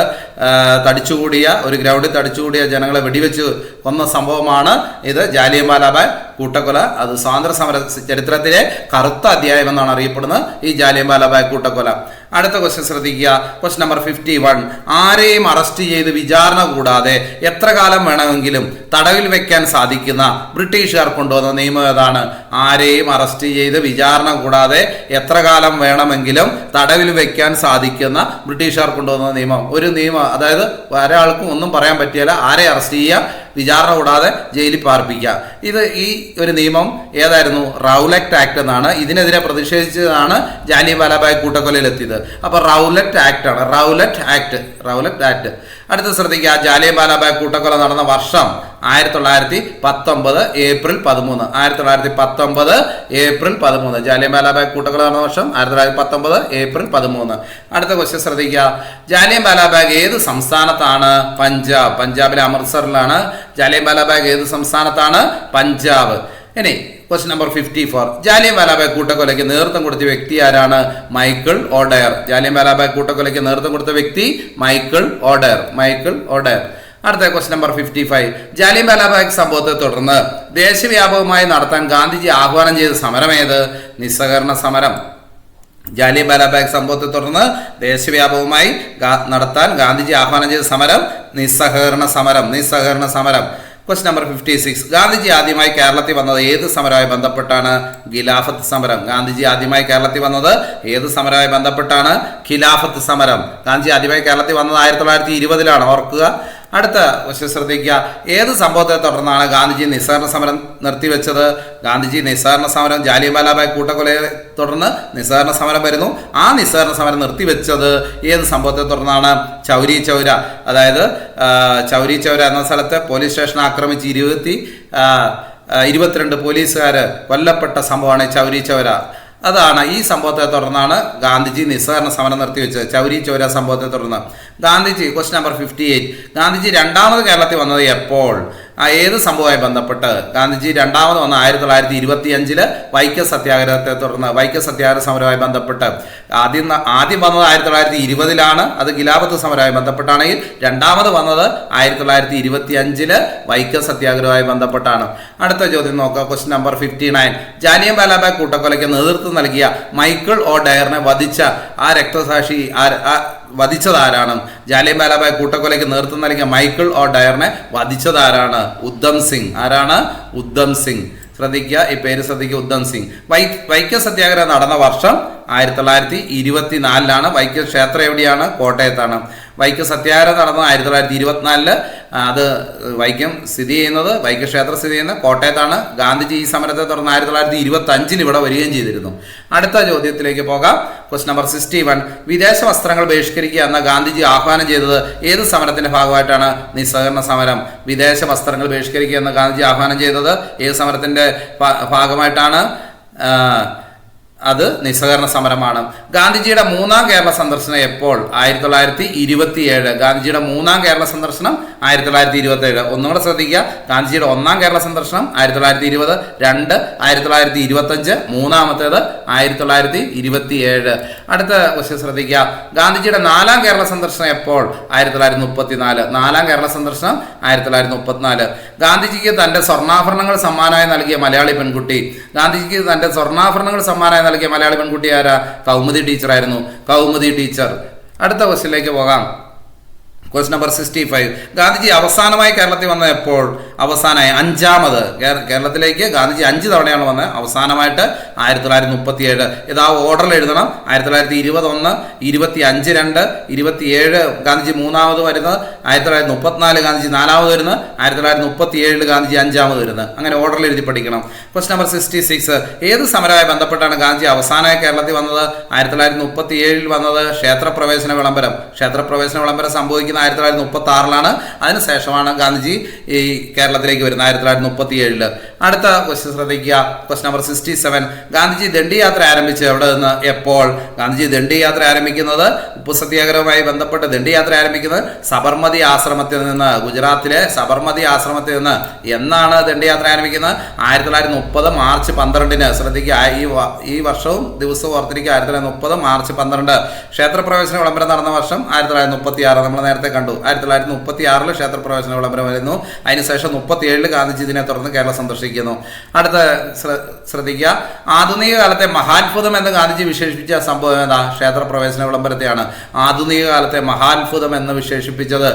തടിച്ചുകൂടിയ ഒരു ഗ്രൗണ്ടിൽ തടിച്ചുകൂടിയ ജനങ്ങളെ വെടിവെച്ച് കൊന്ന സംഭവമാണ് ഇത്. ജാലിയൻ വാലാബാഗ് കൂട്ടക്കൊല. അത് സ്വാതന്ത്ര്യ സമര ചരിത്രത്തിലെ കറുത്ത അധ്യായം എന്നാണ് അറിയപ്പെടുന്നത് ഈ ജാലിയൻ വാലാബാഗ് കൂട്ടക്കൊല. അടുത്ത ക്വസ്റ്റ്യൻ ശ്രദ്ധിക്കുക. ക്വസ്റ്റ്യൻ നമ്പർ ഫിഫ്റ്റി വൺ ആരെയും അറസ്റ്റ് ചെയ്ത് വിചാരണ കൂടാതെ എത്ര കാലം വേണമെങ്കിലും തടവിൽ വെക്കാൻ സാധിക്കുന്ന ബ്രിട്ടീഷുകാർ കൊണ്ടുവന്ന നിയമം ഏതാണ്? ആരെയും അറസ്റ്റ് ചെയ്ത് വിചാരണ കൂടാതെ എത്ര കാലം വേണമെങ്കിലും തടവിൽ വെക്കാൻ സാധിക്കുന്ന ബ്രിട്ടീഷുകാർ കൊണ്ടുവന്ന നിയമം. ഒരു നിയമം അതായത് ഒരാൾക്കും ഒന്നും പറയാൻ പറ്റിയല്ല ആരെ അറസ്റ്റ് ചെയ്യുക? വിചാരണ കൂടാതെ ജയിലിൽ പാർപ്പിക്കുക. ഇത് ഈ ഒരു നിയമം ഏതായിരുന്നു? റൗലക്ട് ആക്ട് എന്നാണ്. ഇതിനെതിരെ പ്രതിഷേധിച്ചതാണ് ജാലിയൻ വാലാബായ് കൂട്ടക്കൊലയിൽ എത്തിയത് അപ്പൊ റൗലറ്റ് ആക്ട് ആണ്. Rowlatt act Rowlatt act. അടുത്ത ശ്രദ്ധിക്കുക ജാലിയൻ ബാലാബായ് കൂട്ടക്കൊല നടന്ന വർഷം ആയിരത്തി തൊള്ളായിരത്തി പത്തൊമ്പത് ഏപ്രിൽ പതിമൂന്ന്. ആയിരത്തി തൊള്ളായിരത്തി പത്തൊമ്പത് ഏപ്രിൽ പതിമൂന്ന്. ജാലിയൻ ബാലാബായ് കൂട്ടക്കൊല നടന്ന വർഷം ആയിരത്തി തൊള്ളായിരത്തി പത്തൊമ്പത് ഏപ്രിൽ പതിമൂന്ന്. അടുത്ത ക്വസ്റ്റ്യൻ ശ്രദ്ധിക്കുക. ജാലിയൻ ബാലാബാഗ് ഏത് സംസ്ഥാനത്താണ്? പഞ്ചാബ്. പഞ്ചാബിലെ അമൃത്സറിലാണ് ജാലിയൻ ബാലാബാഗ് ഏത് സംസ്ഥാനത്താണ്? പഞ്ചാബ്. ഇനി question number fifty four Jallian Walabagh കൂട്ടക്കൊലയ്ക്ക് നേതൃത്വം കൊടുത്ത വ്യക്തി ആരാണ്? Michael O'Dwyer. ജാലിയൻ വാലാബാഗ് കൂട്ടക്കൊലയ്ക്ക് നേതൃത്വം കൊടുത്ത വ്യക്തി മൈക്കിൾ ഓഡയർ. Michael O'Dwyer. അടുത്ത question number fifty five Jallian Walabagh സംഭവത്തെ തുടർന്ന് ദേശവ്യാപകമായി നടത്താൻ ഗാന്ധിജി ആഹ്വാനം ചെയ്ത സമരം ഏത്? നിസ്സഹകരണ സമരം. ജാലിയൻ വാലാബാഗ് സംഭവത്തെ തുടർന്ന് ദേശവ്യാപകമായി നടത്താൻ ഗാന്ധിജി ആഹ്വാനം ചെയ്ത സമരം നിസ്സഹകരണ സമരം. നിസ്സഹകരണ സമരം. Question number fifty six Gandhiji ആദ്യമായി കേരളത്തിൽ വന്നത് ഏത് സമരവുമായി ബന്ധപ്പെട്ടാണ്? ഖിലാഫത്ത് സമരം. ഗാന്ധിജി ആദ്യമായി കേരളത്തിൽ വന്നത് ഏത് സമരവുമായി ബന്ധപ്പെട്ടാണ്? ഖിലാഫത്ത് സമരം. ഗാന്ധിജി ആദ്യമായി കേരളത്തിൽ വന്നത് ആയിരത്തി തൊള്ളായിരത്തി ഇരുപതിലാണ്. ഓർക്കുക. അടുത്ത വശം ശ്രദ്ധിക്കുക. ഏത് സംഭവത്തെ തുടർന്നാണ് ഗാന്ധിജി നിസ്സഹരണ സമരം നിർത്തിവെച്ചത്? ഗാന്ധിജി നിസ്സഹരണ സമരം ജാലിയൻവാലാബാഗ് കൂട്ടക്കൊലയെ തുടർന്ന് നിസ്സഹരണ സമരം വരുന്നു. ആ നിസ്സഹരണ സമരം നിർത്തിവെച്ചത് ഏത് സംഭവത്തെ തുടർന്നാണ്? ചൗരി ചൗര. അതായത് ചൗരി ചൗര എന്ന സ്ഥലത്തെ പോലീസ് സ്റ്റേഷൻ ആക്രമിച്ച് ഇരുപത്തി ഇരുപത്തിരണ്ട് പോലീസുകാർ കൊല്ലപ്പെട്ട സംഭവമാണ് ചൗരി ചൗര. അതാണ് ഈ സംഭവത്തെ തുടർന്നാണ് ഗാന്ധിജി നിസ്സഹകരണ സമരം നിർത്തിവെച്ചത്. ചൗരി ചോര സംഭവത്തെ തുടർന്ന്. Gandhiji question number fifty eight Gandhiji രണ്ടാമത് കേരളത്തിൽ വന്നത് എപ്പോൾ? ആ ഏത് സംഭവവുമായി ബന്ധപ്പെട്ട് ഗാന്ധിജി രണ്ടാമത് വന്ന ആയിരത്തി തൊള്ളായിരത്തി ഇരുപത്തി അഞ്ചിൽ വൈക്കം സത്യാഗ്രഹത്തെ തുടർന്ന് വൈക്കം സത്യാഗ്രഹ സമരവുമായി ബന്ധപ്പെട്ട് ആദ്യം ആദ്യം വന്നത് ആയിരത്തി തൊള്ളായിരത്തി ഇരുപതിലാണ്. അത് ഗിലാപത്ത് സമരവുമായി ബന്ധപ്പെട്ടാണെങ്കിൽ രണ്ടാമത് വന്നത് ആയിരത്തി തൊള്ളായിരത്തി ഇരുപത്തി അഞ്ചിൽ വൈക്കം സത്യാഗ്രഹവുമായി ബന്ധപ്പെട്ടാണ്. അടുത്ത ചോദ്യം നോക്കുക. ക്വസ്റ്റ്യൻ നമ്പർ ഫിഫ്റ്റി നയൻ ജാനിയം വാലാബാഗ് കൂട്ടക്കൊലയ്ക്ക് നേതൃത്വം നൽകിയ മൈക്കിൾ ഓ ഡയറിനെ വധിച്ച ആ രക്തസാക്ഷി ആ വധിച്ചതാരാണ്? ജാലിയൻ ബാലാബായ് കൂട്ടക്കൊലയ്ക്ക് നേതൃത്വം നൽകിയ മൈക്കിൾ ഓ ഡയറിനെ വധിച്ചതാരാണ്? ഉദ്ധം സിംഗ്. ആരാണ്? ഉദ്ധം സിംഗ്. ശ്രദ്ധിക്കുക ഈ പേര് ശ്രദ്ധിക്കുക ഉദ്ധം സിംഗ്. വൈ വൈക്കം സത്യാഗ്രഹം നടന്ന വർഷം ആയിരത്തി തൊള്ളായിരത്തി ഇരുപത്തി നാലിലാണ് വൈക്കം ക്ഷേത്രം എവിടെയാണ്? കോട്ടയത്താണ്. വൈക്കം സത്യാഗ്രഹം നടന്നത് ആയിരത്തി തൊള്ളായിരത്തി ഇരുപത്തിനാലിൽ അത് വൈക്കം സ്ഥിതി ചെയ്യുന്നത് വൈക്കം ക്ഷേത്രം സ്ഥിതി ചെയ്യുന്നത് കോട്ടയത്താണ്. ഗാന്ധിജി ഈ സമരത്തെ തുടർന്ന് ആയിരത്തി തൊള്ളായിരത്തി ഇരുപത്തി അഞ്ചിൽ ഇവിടെ വരികയും ചെയ്തിരുന്നു. അടുത്ത ചോദ്യത്തിലേക്ക് പോകാം. ക്വസ്റ്റ് നമ്പർ സിക്സ്റ്റി വൺ വിദേശ വസ്ത്രങ്ങൾ ബഹിഷ്കരിക്കുക എന്ന ഗാന്ധിജി ആഹ്വാനം ചെയ്തത് ഏത് സമരത്തിന്റെ ഭാഗമായിട്ടാണ്? നിസ്സഹകരണ സമരം. വിദേശ വസ്ത്രങ്ങൾ ബഹിഷ്കരിക്കുക എന്ന് ഗാന്ധിജി ആഹ്വാനം ചെയ്തത് ഏത് സമരത്തിന്റെ ഭാഗമായിട്ടാണ്? അത് നിസ്സഹകരണ സമരമാണ്. ഗാന്ധിജിയുടെ മൂന്നാം കേരള സന്ദർശനം എപ്പോൾ? ആയിരത്തി തൊള്ളായിരത്തി ഇരുപത്തി ഏഴ് ഗാന്ധിജിയുടെ മൂന്നാം കേരള സന്ദർശനം ആയിരത്തി തൊള്ളായിരത്തി ഇരുപത്തി ഏഴ് ഒന്നുകൂടെ ശ്രദ്ധിക്കുക. ഗാന്ധിജിയുടെ ഒന്നാം കേരള സന്ദർശനം ആയിരത്തി തൊള്ളായിരത്തി ഇരുപത് രണ്ട് ആയിരത്തി തൊള്ളായിരത്തി ഇരുപത്തഞ്ച് മൂന്നാമത്തേത് ആയിരത്തി തൊള്ളായിരത്തി ഇരുപത്തി ഏഴ് അടുത്ത ക്വസ്റ്റ്യൻ ശ്രദ്ധിക്കുക. ഗാന്ധിജിയുടെ നാലാം കേരള സന്ദർശനം എപ്പോൾ? ആയിരത്തി തൊള്ളായിരത്തി മുപ്പത്തി നാല് നാലാം കേരള സന്ദർശനം ആയിരത്തി തൊള്ളായിരത്തി മുപ്പത്തിനാല് ഗാന്ധിജിക്ക് തന്റെ സ്വർണാഭരണങ്ങൾ സമ്മാനമായി നൽകിയ മലയാളി പെൺകുട്ടി. ഗാന്ധിജിക്ക് തന്റെ സ്വർണാഭരണങ്ങൾ സമ്മാനമായി നൽകിയ മലയാളി പെൺകുട്ടി ആരാ? കൗമുദി ടീച്ചറായിരുന്നു കൗമുദി ടീച്ചർ അടുത്ത ക്വസ്റ്റ്യനിലേക്ക് പോകാം. Quest number sixty five Gandhiji അവസാനമായി കേരളത്തിൽ വന്നത് എപ്പോൾ അവസാനമായി അഞ്ചാമത് കേരളത്തിലേക്ക് ഗാന്ധിജി അഞ്ച് തവണയാണ് വന്നത് അവസാനമായിട്ട് ആയിരത്തി തൊള്ളായിരത്തി മുപ്പത്തി ഏഴ് ഇത് ആ ഓർഡറിൽ എഴുതണം. ആയിരത്തി തൊള്ളായിരത്തി ഇരുപത് ഒന്ന് ഇരുപത്തി അഞ്ച് രണ്ട് ഇരുപത്തി ഏഴ് ഗാന്ധിജി മൂന്നാമത് വരുന്നത് ആയിരത്തി തൊള്ളായിരത്തി മുപ്പത്തിനാല് ഗാന്ധിജി നാലാമത് വരുന്നത് ആയിരത്തി തൊള്ളായിരത്തി മുപ്പത്തി ഏഴിൽ ഗാന്ധിജി അഞ്ചാമത് വരുന്നത്. അങ്ങനെ ഓർഡറിൽ എഴുതി പഠിക്കണം. ക്വസ്റ്റ് നമ്പർ സിക്സ്റ്റി സിക്സ് ഏത് സമരവുമായി ബന്ധപ്പെട്ടാണ് ഗാന്ധിജി അവസാനമായി കേരളത്തിൽ വന്നത്? ആയിരത്തി തൊള്ളായിരത്തി മുപ്പത്തി ഏഴിൽ വന്നത് ക്ഷേത്രപ്രവേശന വിളംബരം. ക്ഷേത്രപ്രവേശന വിളംബരം സംഭവിക്കുന്ന ആയിരത്തി തൊള്ളായിരത്തി മുപ്പത്തി ആറിലാണ് അതിനുശേഷമാണ് ഗാന്ധിജി ഈ കേരളത്തിലേക്ക് വരുന്നത് ആയിരത്തി തൊള്ളായിരത്തി മുപ്പത്തി ഏഴിൽ അടുത്ത ക്വസ്റ്റ്യൻ ശ്രദ്ധിക്കുക. Quest number sixty seven Gandhiji ദണ്ഡിയാത്ര ആരംഭിച്ചത് എവിടെ നിന്ന്? എപ്പോൾ? ഗാന്ധിജി ദണ്ഡിയാത്ര ആരംഭിക്കുന്നത് ഉപ്പു സത്യാഗ്രഹവുമായി ബന്ധപ്പെട്ട് ദണ്ഡിയാത്ര ആരംഭിക്കുന്നത് സബർമതി ആശ്രമത്തിൽ നിന്ന് ഗുജറാത്തിലെ സബർമതി ആശ്രമത്തിൽ നിന്ന്. എന്നാണ് ദണ്ഡിയാത്ര ആരംഭിക്കുന്നത്? ആയിരത്തി തൊള്ളായിരത്തി മുപ്പത് മാർച്ച് പന്ത്രണ്ടിന്. ശ്രദ്ധിക്കുക ഈ ഈ വർഷവും ദിവസവും ഓർത്തിരിക്കുക ആയിരത്തി തൊള്ളായിരത്തി മുപ്പത് മാർച്ച് പന്ത്രണ്ട്. ക്ഷേത്രപ്രവേശന വിളംബരം നടന്ന വർഷം ആയിരത്തി തൊള്ളായിരത്തി മുപ്പത്തി ആറ് നമ്മൾ നേരത്തെ കണ്ടു. ആയിരത്തി തൊള്ളായിരത്തി മുപ്പത്തി ആറിൽ ക്ഷേത്രപ്രവേശന വിളംബരം വരുന്നു. അതിനുശേഷം മുപ്പത്തി ഏഴിൽ ഗാന്ധിജി ഇതിനെ തുടർന്ന് കേരളം സന്ദർശിക്കുന്നു അടുത്ത ശ്രദ്ധിക്കുക. ആധുനിക കാലത്തെ മഹാത്ഭുതം എന്ന് ഗാന്ധിജി വിശേഷിപ്പിച്ച സംഭവം ഏതാ? ക്ഷേത്രപ്രവേശന വിളംബരത്തെയാണ്. ആധുനിക കാലത്തെ മഹാത്ഭുതം എന്ന് വിശേഷിപ്പിച്ചത്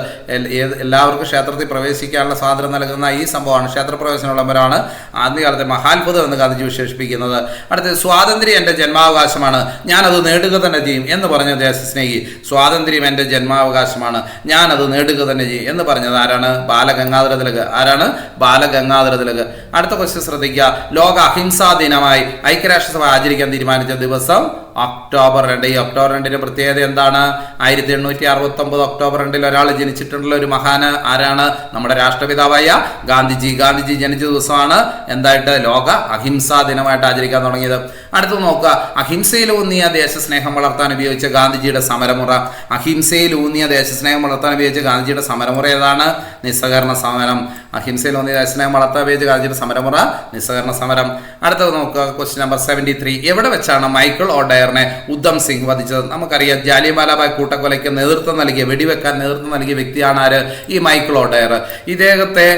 എല്ലാവർക്കും ക്ഷേത്രത്തിൽ പ്രവേശിക്കാനുള്ള സ്വാതന്ത്ര്യം നൽകുന്ന ഈ സംഭവമാണ് ക്ഷേത്രപ്രവേശന വിളംബരമാണ് ആധുനിക കാലത്തെ മഹാത്ഭുതം എന്ന് ഗാന്ധിജി വിശേഷിപ്പിക്കുന്നത്. അടുത്തത് സ്വാതന്ത്ര്യം എന്റെ ജന്മാവകാശമാണ്. ഞാനത് നേടുക തന്നെ ചെയ്യും എന്ന് പറഞ്ഞ ദേശസ്നേഹി സ്വാതന്ത്ര്യം എന്റെ ജന്മാവകാശമാണ്. ഞാനത് നേടുക തന്നെ ചെയ്യും എന്ന് പറഞ്ഞത് ആരാണ്? ബാലഗംഗാധര തിലക് ആരാണ്? ബാലഗംഗാധര തിലക് അടുത്ത ക്വസ്റ്റ്യൻ ശ്രദ്ധിക്കുക. ലോക അഹിംസാ ദിനമായി ഐക്യരാഷ്ട്രസഭ ആചരിക്കാൻ തീരുമാനിച്ച ദിവസം ഒക്ടോബർ രണ്ട്. ഈ ഒക്ടോബർ രണ്ടിന്റെ പ്രത്യേകത എന്താണ്? ആയിരത്തി എണ്ണൂറ്റി അറുപത്തി ഒമ്പത് ഒക്ടോബർ രണ്ടിൽ ഒരാൾ ജനിച്ചിട്ടുള്ള ഒരു മഹാന് ആരാണ്? നമ്മുടെ രാഷ്ട്രപിതാവായ ഗാന്ധിജി. ഗാന്ധിജി ജനിച്ച ദിവസമാണ് എന്തായിട്ട്? ലോക അഹിംസാ ദിനമായിട്ട് ആചരിക്കാൻ തുടങ്ങിയത്. അടുത്ത് നോക്കുക. അഹിംസയിലൂന്നിയ ദേശസ്നേഹം വളർത്താൻ ഉപയോഗിച്ച ഗാന്ധിജിയുടെ സമരമുറ. അഹിംസയിലൂന്നിയ ദേശസ്നേഹം വളർത്താൻ ഉപയോഗിച്ച ഗാന്ധിജിയുടെ സമരമുറ ഏതാണ്? നിസ്സഹകരണ സമരം. അഹിംസയിലൂന്നിയ ദേശസ്നേഹം വളർത്താൻ ഉപയോഗിച്ച ഗാന്ധിജിയുടെ സമരമുറ നിസ്സഹകരണ സമരം. അടുത്തത് നോക്കുക. ക്വസ്റ്റ്യൻ നമ്പർ സെവന്റി ത്രീ എവിടെ വെച്ചാണ് മൈക്കിൾ ഓഡയറിനെ ഉദ്ധം സിംഗ് വധിച്ചത്. നമുക്കറിയാം ജാലിയൻവാലാബാഗ് കൂട്ടക്കൊലയ്ക്ക് നേതൃത്വം നൽകിയ വെടിവെക്കാൻ നേതൃത്വം നൽകിയ വ്യക്തിയാണ് ആര്? ഈ മൈക്കിൾ ഓഡയർ ഇദ്ദേഹത്തെ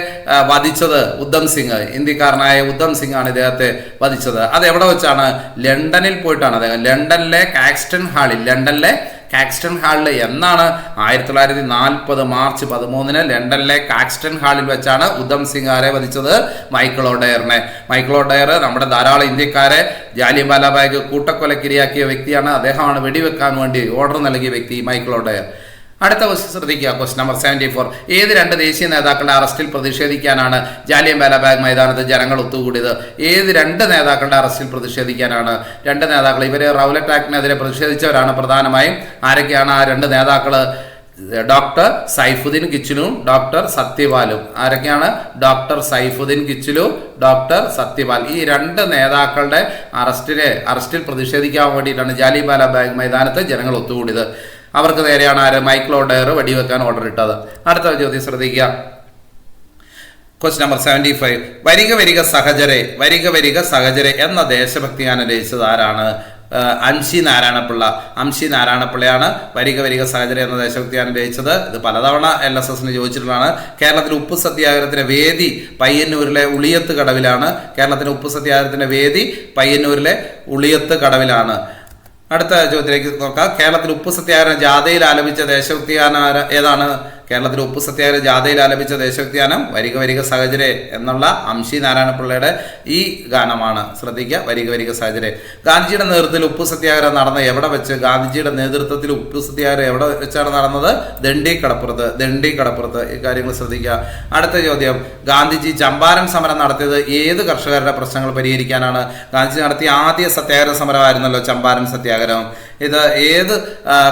വധിച്ചത് ഉദ്ധം സിംഗ്. ഇന്ത്യക്കാരനായ ഉദ്ധം സിംഗ് ആണ് ഇദ്ദേഹത്തെ വധിച്ചത്. അത് എവിടെ വെച്ചാണ്? ലണ്ടനിൽ പോയിട്ടാണ് അദ്ദേഹം. ലണ്ടനിലെ കാക്സ്റ്റൺ ഹാളിൽ ലണ്ടനിലെ കാക്സ്റ്റൺ ഹാളിൽ എന്നാണ് ആയിരത്തി തൊള്ളായിരത്തി നാൽപ്പത് മാർച്ച് പതിമൂന്നിന് ലണ്ടനിലെ കാക്സ്റ്റൺ ഹാളിൽ വെച്ചാണ് ഉദ്ധം സിംഗ് ആരെ വധിച്ചത്? മൈക്കിൾ ഒഡയറിനെ മൈക്കിൾ ഒഡയർ നമ്മുടെ ധാരാളം ഇന്ത്യക്കാരെ ജാലിയൻ വാലാബാഗ് കൂട്ടക്കൊലക്കിരയാക്കിയ വ്യക്തിയാണ്. അദ്ദേഹമാണ് വെടിവെക്കാൻ വേണ്ടി ഓർഡർ നൽകിയ വ്യക്തി മൈക്കിൾ ഓഡയർ. അടുത്ത ക്വസ്റ്റ്യൻ ശ്രദ്ധിക്കുക. ക്വസ്റ്റ് നമ്പർ സെവന്റി ഫോർ ഏത് രണ്ട് ദേശീയ നേതാക്കളുടെ അറസ്റ്റിൽ പ്രതിഷേധിക്കാനാണ് ജാലിയൻ ബാലാബാഗ് മൈതാനത്ത് ജനങ്ങൾ ഒത്തുകൂടിയത്? ഏത് രണ്ട് നേതാക്കളുടെ അറസ്റ്റിൽ പ്രതിഷേധിക്കാനാണ്? രണ്ട് നേതാക്കൾ ഇവർ റൗലറ്റ് ആക്ടിനെതിരെ പ്രതിഷേധിച്ചവരാണ് പ്രധാനമായും. ആരൊക്കെയാണ് ആ രണ്ട് നേതാക്കൾ ഡോക്ടർ സൈഫുദ്ദീൻ കിച്ചിലും ഡോക്ടർ സത്യപാലും. ആരൊക്കെയാണ്? Doctor Saifuddin Kitchlew doctor Satyapal. ഈ രണ്ട് നേതാക്കളുടെ അറസ്റ്റിലെ അറസ്റ്റിൽ പ്രതിഷേധിക്കാൻ വേണ്ടിയിട്ടാണ് ജാലിബാല ബാഗ് മൈതാനത്ത് ജനങ്ങൾ ഒത്തുകൂടിയത്. അവർക്ക് നേരെയാണ് ആര്? മൈക്ലോ ഡയർ വെടിവെക്കാൻ ഓർഡർ ഇട്ടത്. അടുത്ത ചോദ്യം ശ്രദ്ധിക്കുക. ക്വസ്റ്റ് നമ്പർ സെവന്റി ഫൈവ് വരിക വരിക സഹചരെ വരിക വരിക സഹചരെ എന്ന ദേശഭക്തി ഗാനം രചിച്ചത് ആരാണ് അംശി നാരായണപിള്ള. അംശി നാരായണപിള്ളയാണ് വരിക വരിക സാഹചര്യം എന്ന ഗാനം രചിച്ചത് ഇത് പലതവണ എൽ എസ് എസിന് ചോദിച്ചിട്ടുള്ളതാണ്. കേരളത്തിലെ ഉപ്പ് സത്യാഗ്രഹത്തിന്റെ വേദി പയ്യന്നൂരിലെ ഉളിയത്ത് കടവിലാണ്. കേരളത്തിലെ ഉപ്പ് സത്യാഗ്രഹത്തിന്റെ വേദി പയ്യന്നൂരിലെ ഉളിയത്ത് കടവിലാണ്. അടുത്ത ചോദ്യത്തിലേക്ക് നോക്കാം. കേരളത്തിൽ ഉപ്പ് സത്യാഗ്രഹം ജാഥയിൽ ആലപിച്ച ദേശഭക്തി ഗാനം ഏതാണ്? കേരളത്തിൽ ഉപ്പ് സത്യാഗ്രഹ ജാഥയിൽ ആലപിച്ച ഗാനം വരിക വരിക സഹചരെ എന്നുള്ള അംശി നാരായണപിള്ളയുടെ ഈ ഗാനമാണ്. ശ്രദ്ധിക്കുക വരിക വരിക സഹചരെ ഗാന്ധിജിയുടെ നേതൃത്വത്തിൽ ഉപ്പ് സത്യാഗ്രഹം നടന്ന എവിടെ വെച്ച്? ഗാന്ധിജിയുടെ നേതൃത്വത്തിൽ ഉപ്പ് സത്യാഗ്രഹം എവിടെ വെച്ചാണ് നടന്നത്? ദണ്ഡി കടപ്പുറത്ത് ദണ്ഡി കടപ്പുറത്ത്. ഈ കാര്യങ്ങൾ ശ്രദ്ധിക്കുക. അടുത്ത ചോദ്യം. ഗാന്ധിജി ചമ്പാരൻ സമരം നടത്തിയത് ഏത് കർഷകരുടെ പ്രശ്നങ്ങൾ പരിഹരിക്കാനാണ്? ഗാന്ധിജി നടത്തിയ ആദ്യ സത്യാഗ്രഹ സമരമായിരുന്നല്ലോ ചമ്പാരൻ സത്യാഗ്രഹം. ഇത് ഏത്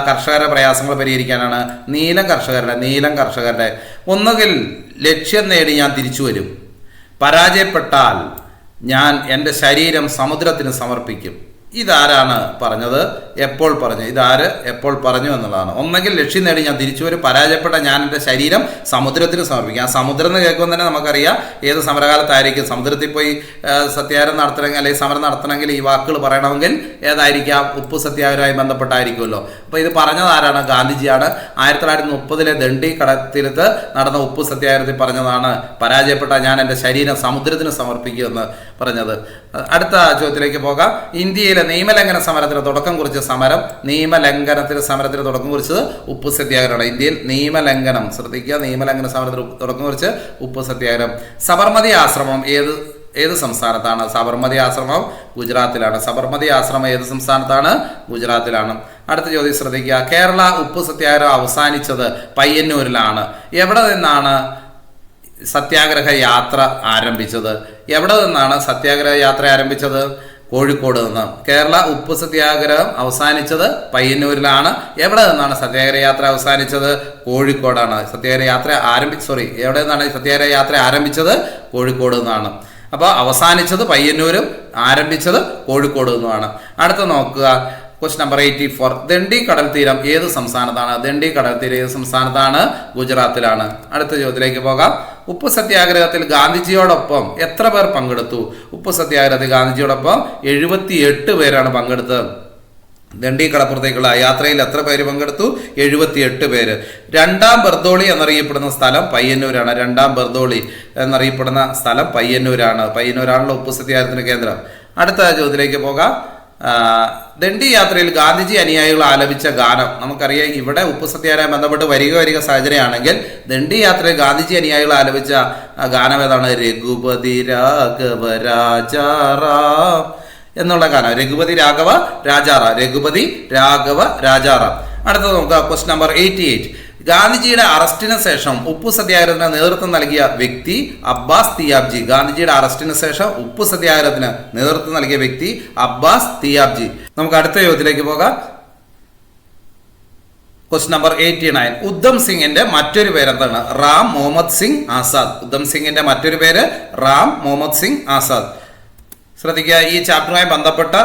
കർഷകരുടെ പ്രയാസങ്ങൾ പരിഹരിക്കാനാണ്? നീല കർഷകരുടെ നീലം കർഷകരുടെ ഒന്നുകിൽ ലക്ഷ്യം നേടി ഞാൻ തിരിച്ചു വരും. പരാജയപ്പെട്ടാൽ ഞാൻ എന്റെ ശരീരം സമുദ്രത്തിന് സമർപ്പിക്കും. ഇതാരാണ് പറഞ്ഞത്? എപ്പോൾ പറഞ്ഞു? ഇതാര് എപ്പോൾ പറഞ്ഞു എന്നുള്ളതാണ്. ഒന്നെങ്കിൽ ലക്ഷ്യം നേടി ഞാൻ തിരിച്ചു വരും പരാജയപ്പെട്ട ഞാൻ എന്റെ ശരീരം സമുദ്രത്തിന് സമർപ്പിക്കും. ആ സമുദ്രം എന്ന് കേൾക്കുമ്പോൾ തന്നെ നമുക്കറിയാം ഏത് സമരകാലത്തായിരിക്കും. സമുദ്രത്തിൽ പോയി സത്യാഗ്രഹം നടത്തണമെങ്കിൽ അല്ലെങ്കിൽ സമരം നടത്തണമെങ്കിൽ ഈ വാക്കുകൾ പറയണമെങ്കിൽ ഏതായിരിക്കാം? ഉപ്പ് സത്യാഗ്രഹമായി ബന്ധപ്പെട്ടായിരിക്കുമല്ലോ. അപ്പോൾ ഇത് പറഞ്ഞത് ആരാണ്? ഗാന്ധിജിയാണ്. ആയിരത്തി തൊള്ളായിരത്തി മുപ്പതിലെ ദണ്ഡി കടത്തിലത്ത് നടന്ന ഉപ്പ് സത്യാഗ്രഹത്തിൽ പറഞ്ഞതാണ് പരാജയപ്പെട്ട ഞാൻ എന്റെ ശരീരം സമുദ്രത്തിന് സമർപ്പിക്കുമെന്ന് പറഞ്ഞത്. അടുത്ത ചോദ്യത്തിലേക്ക് പോകാം. ഇന്ത്യയിലെ നിയമലംഘന സമരത്തിന് തുടക്കം കുറിച്ച സമരം നിയമലംഘനത്തിന് സമരത്തിന് തുടക്കം കുറിച്ചത് ഉപ്പ് സത്യാഗ്രഹമാണ്. ഇന്ത്യയിൽ നിയമലംഘനം ശ്രദ്ധിക്കുക നിയമലംഘന സമരത്തിന് തുടക്കം കുറിച്ച് ഉപ്പ് സത്യാഗ്രഹം. സബർമതി ആശ്രമം ഏത് ഏത് സംസ്ഥാനത്താണ്? സബർമതി ആശ്രമം ഗുജറാത്തിലാണ്. സബർമതി ആശ്രമം ഏത് സംസ്ഥാനത്താണ്? ഗുജറാത്തിലാണ്. അടുത്ത ചോദ്യം ശ്രദ്ധിക്കുക. കേരള ഉപ്പ് സത്യാഗ്രഹം അവസാനിച്ചത് പയ്യന്നൂരിലാണ്. എവിടെ നിന്നാണ്? സത്യാഗ്രഹ യാത്ര ആരംഭിച്ചത്. എവിടെ നിന്നാണ് സത്യാഗ്രഹ യാത്ര ആരംഭിച്ചത്? കോഴിക്കോട് നിന്ന്. കേരള ഉപ്പ് സത്യാഗ്രഹം അവസാനിച്ചത് പയ്യന്നൂരിലാണ്. എവിടെ നിന്നാണ് സത്യാഗ്രഹ യാത്ര അവസാനിച്ചത്? കോഴിക്കോടാണ്. സത്യാഗ്രഹ യാത്ര ആരംഭിച്ച സോറി എവിടെ നിന്നാണ് സത്യാഗ്രഹ യാത്ര ആരംഭിച്ചത്? കോഴിക്കോട് നിന്നാണ്. അപ്പോൾ അവസാനിച്ചത് പയ്യന്നൂരും ആരംഭിച്ചത് കോഴിക്കോട് നിന്നുമാണ്. അടുത്ത നോക്കുക. Quest number eighty four Dandi കടൽ തീരം ഏത് സംസ്ഥാനത്താണ്? ദണ്ഡി കടൽ തീരം ഏത് സംസ്ഥാനത്താണ്? ഗുജറാത്തിലാണ്. അടുത്ത ചോദ്യത്തിലേക്ക് പോകാം. ഉപ്പ് സത്യാഗ്രഹത്തിൽ ഗാന്ധിജിയോടൊപ്പം എത്ര പേർ പങ്കെടുത്തു? ഉപ്പ് സത്യാഗ്രഹത്തിൽ ഗാന്ധിജിയോടൊപ്പം എഴുപത്തി എട്ട് പേരാണ് പങ്കെടുത്തത്. ദണ്ഡി കടപ്പുറത്തേക്കുള്ള യാത്രയിൽ എത്ര പേര് പങ്കെടുത്തു? എഴുപത്തിയെട്ട് പേര്. രണ്ടാം ബർദോളി എന്നറിയപ്പെടുന്ന സ്ഥലം പയ്യന്നൂരാണ്. രണ്ടാം ബർദോളി എന്നറിയപ്പെടുന്ന സ്ഥലം പയ്യന്നൂരാണ്. പയ്യന്നൂരാണല്ലോ ഉപ്പ് സത്യാഗ്രഹത്തിന്റെ കേന്ദ്രം. അടുത്ത ചോദ്യത്തിലേക്ക് പോകാം. ദണ്ഡി യാത്രയിൽ ഗാന്ധിജി അനുയായികൾ ആലപിച്ച ഗാനം. നമുക്കറിയാം ഇവിടെ ഉപ്പ് സത്യാഗ്രഹം ബന്ധപ്പെട്ട് വരിക വരിക സാഹചര്യമാണെങ്കിൽ ദണ്ഡി യാത്രയിൽ ഗാന്ധിജി അനുയായികൾ ആലപിച്ച ഗാനം ഏതാണ്? രഘുപതി രാഘവ രാജാറാം എന്നുള്ള ഗാനം. രഘുപതി രാഘവ രാജാറാം. രഘുപതി രാഘവ രാജാറാം. അടുത്തത് നോക്കുക ക്വസ്റ്റ് നമ്പർ എയ്റ്റി എയ്റ്റ് ഗാന്ധിജിയുടെ അറസ്റ്റിന് ശേഷം ഉപ്പു സത്യാഗ്രഹത്തിന് നേതൃത്വം നൽകിയ വ്യക്തി അബ്ബാസ് തിയാബ്ജി. ഗാന്ധിജിയുടെ അറസ്റ്റിന് ശേഷം ഉപ്പു സത്യാഗ്രഹത്തിന് നേതൃത്വം നൽകിയ വ്യക്തി അബ്ബാസ് തിയാബ്ജി. നമുക്ക് അടുത്ത ചോദ്യത്തിലേക്ക് പോകാം. Question number eighty nine Udham സിംഗിന്റെ മറ്റൊരു പേര് എന്താണ് റാം മുഹമ്മദ് സിംഗ് ആസാദ്. ഉദ്ധം സിംഗിന്റെ മറ്റൊരു പേര് റാം മുഹമ്മദ് സിംഗ് ആസാദ്. ശ്രദ്ധിക്കുക. ഈ ചാപ്റ്ററുമായി ബന്ധപ്പെട്ട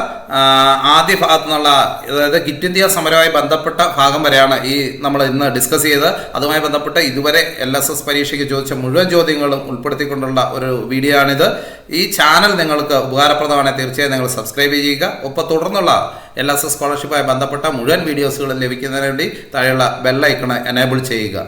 ആദ്യ ഭാഗത്തു നിന്നുള്ള അതായത് കിറ്റ് ഇന്ത്യ സമരവുമായി ബന്ധപ്പെട്ട ഭാഗം വരെയാണ് ഈ നമ്മൾ ഇന്ന് ഡിസ്കസ് ചെയ്ത് അതുമായി ബന്ധപ്പെട്ട് ഇതുവരെ എൽ എസ് എസ് പരീക്ഷയ്ക്ക് ചോദിച്ച മുഴുവൻ ചോദ്യങ്ങളും ഉൾപ്പെടുത്തിക്കൊണ്ടുള്ള ഒരു വീഡിയോ ആണിത്. ഈ ചാനൽ നിങ്ങൾക്ക് ഉപകാരപ്രദമാണെങ്കിൽ തീർച്ചയായും നിങ്ങൾ സബ്സ്ക്രൈബ് ചെയ്യുക. ഒപ്പം തുടർന്നുള്ള എൽ എസ് എസ് സ്കോളർഷിപ്പുമായി ബന്ധപ്പെട്ട മുഴുവൻ വീഡിയോസുകളും ലഭിക്കുന്നതിന് വേണ്ടി താഴെയുള്ള ബെല്ലൈക്കണ് എനേബിൾ ചെയ്യുക.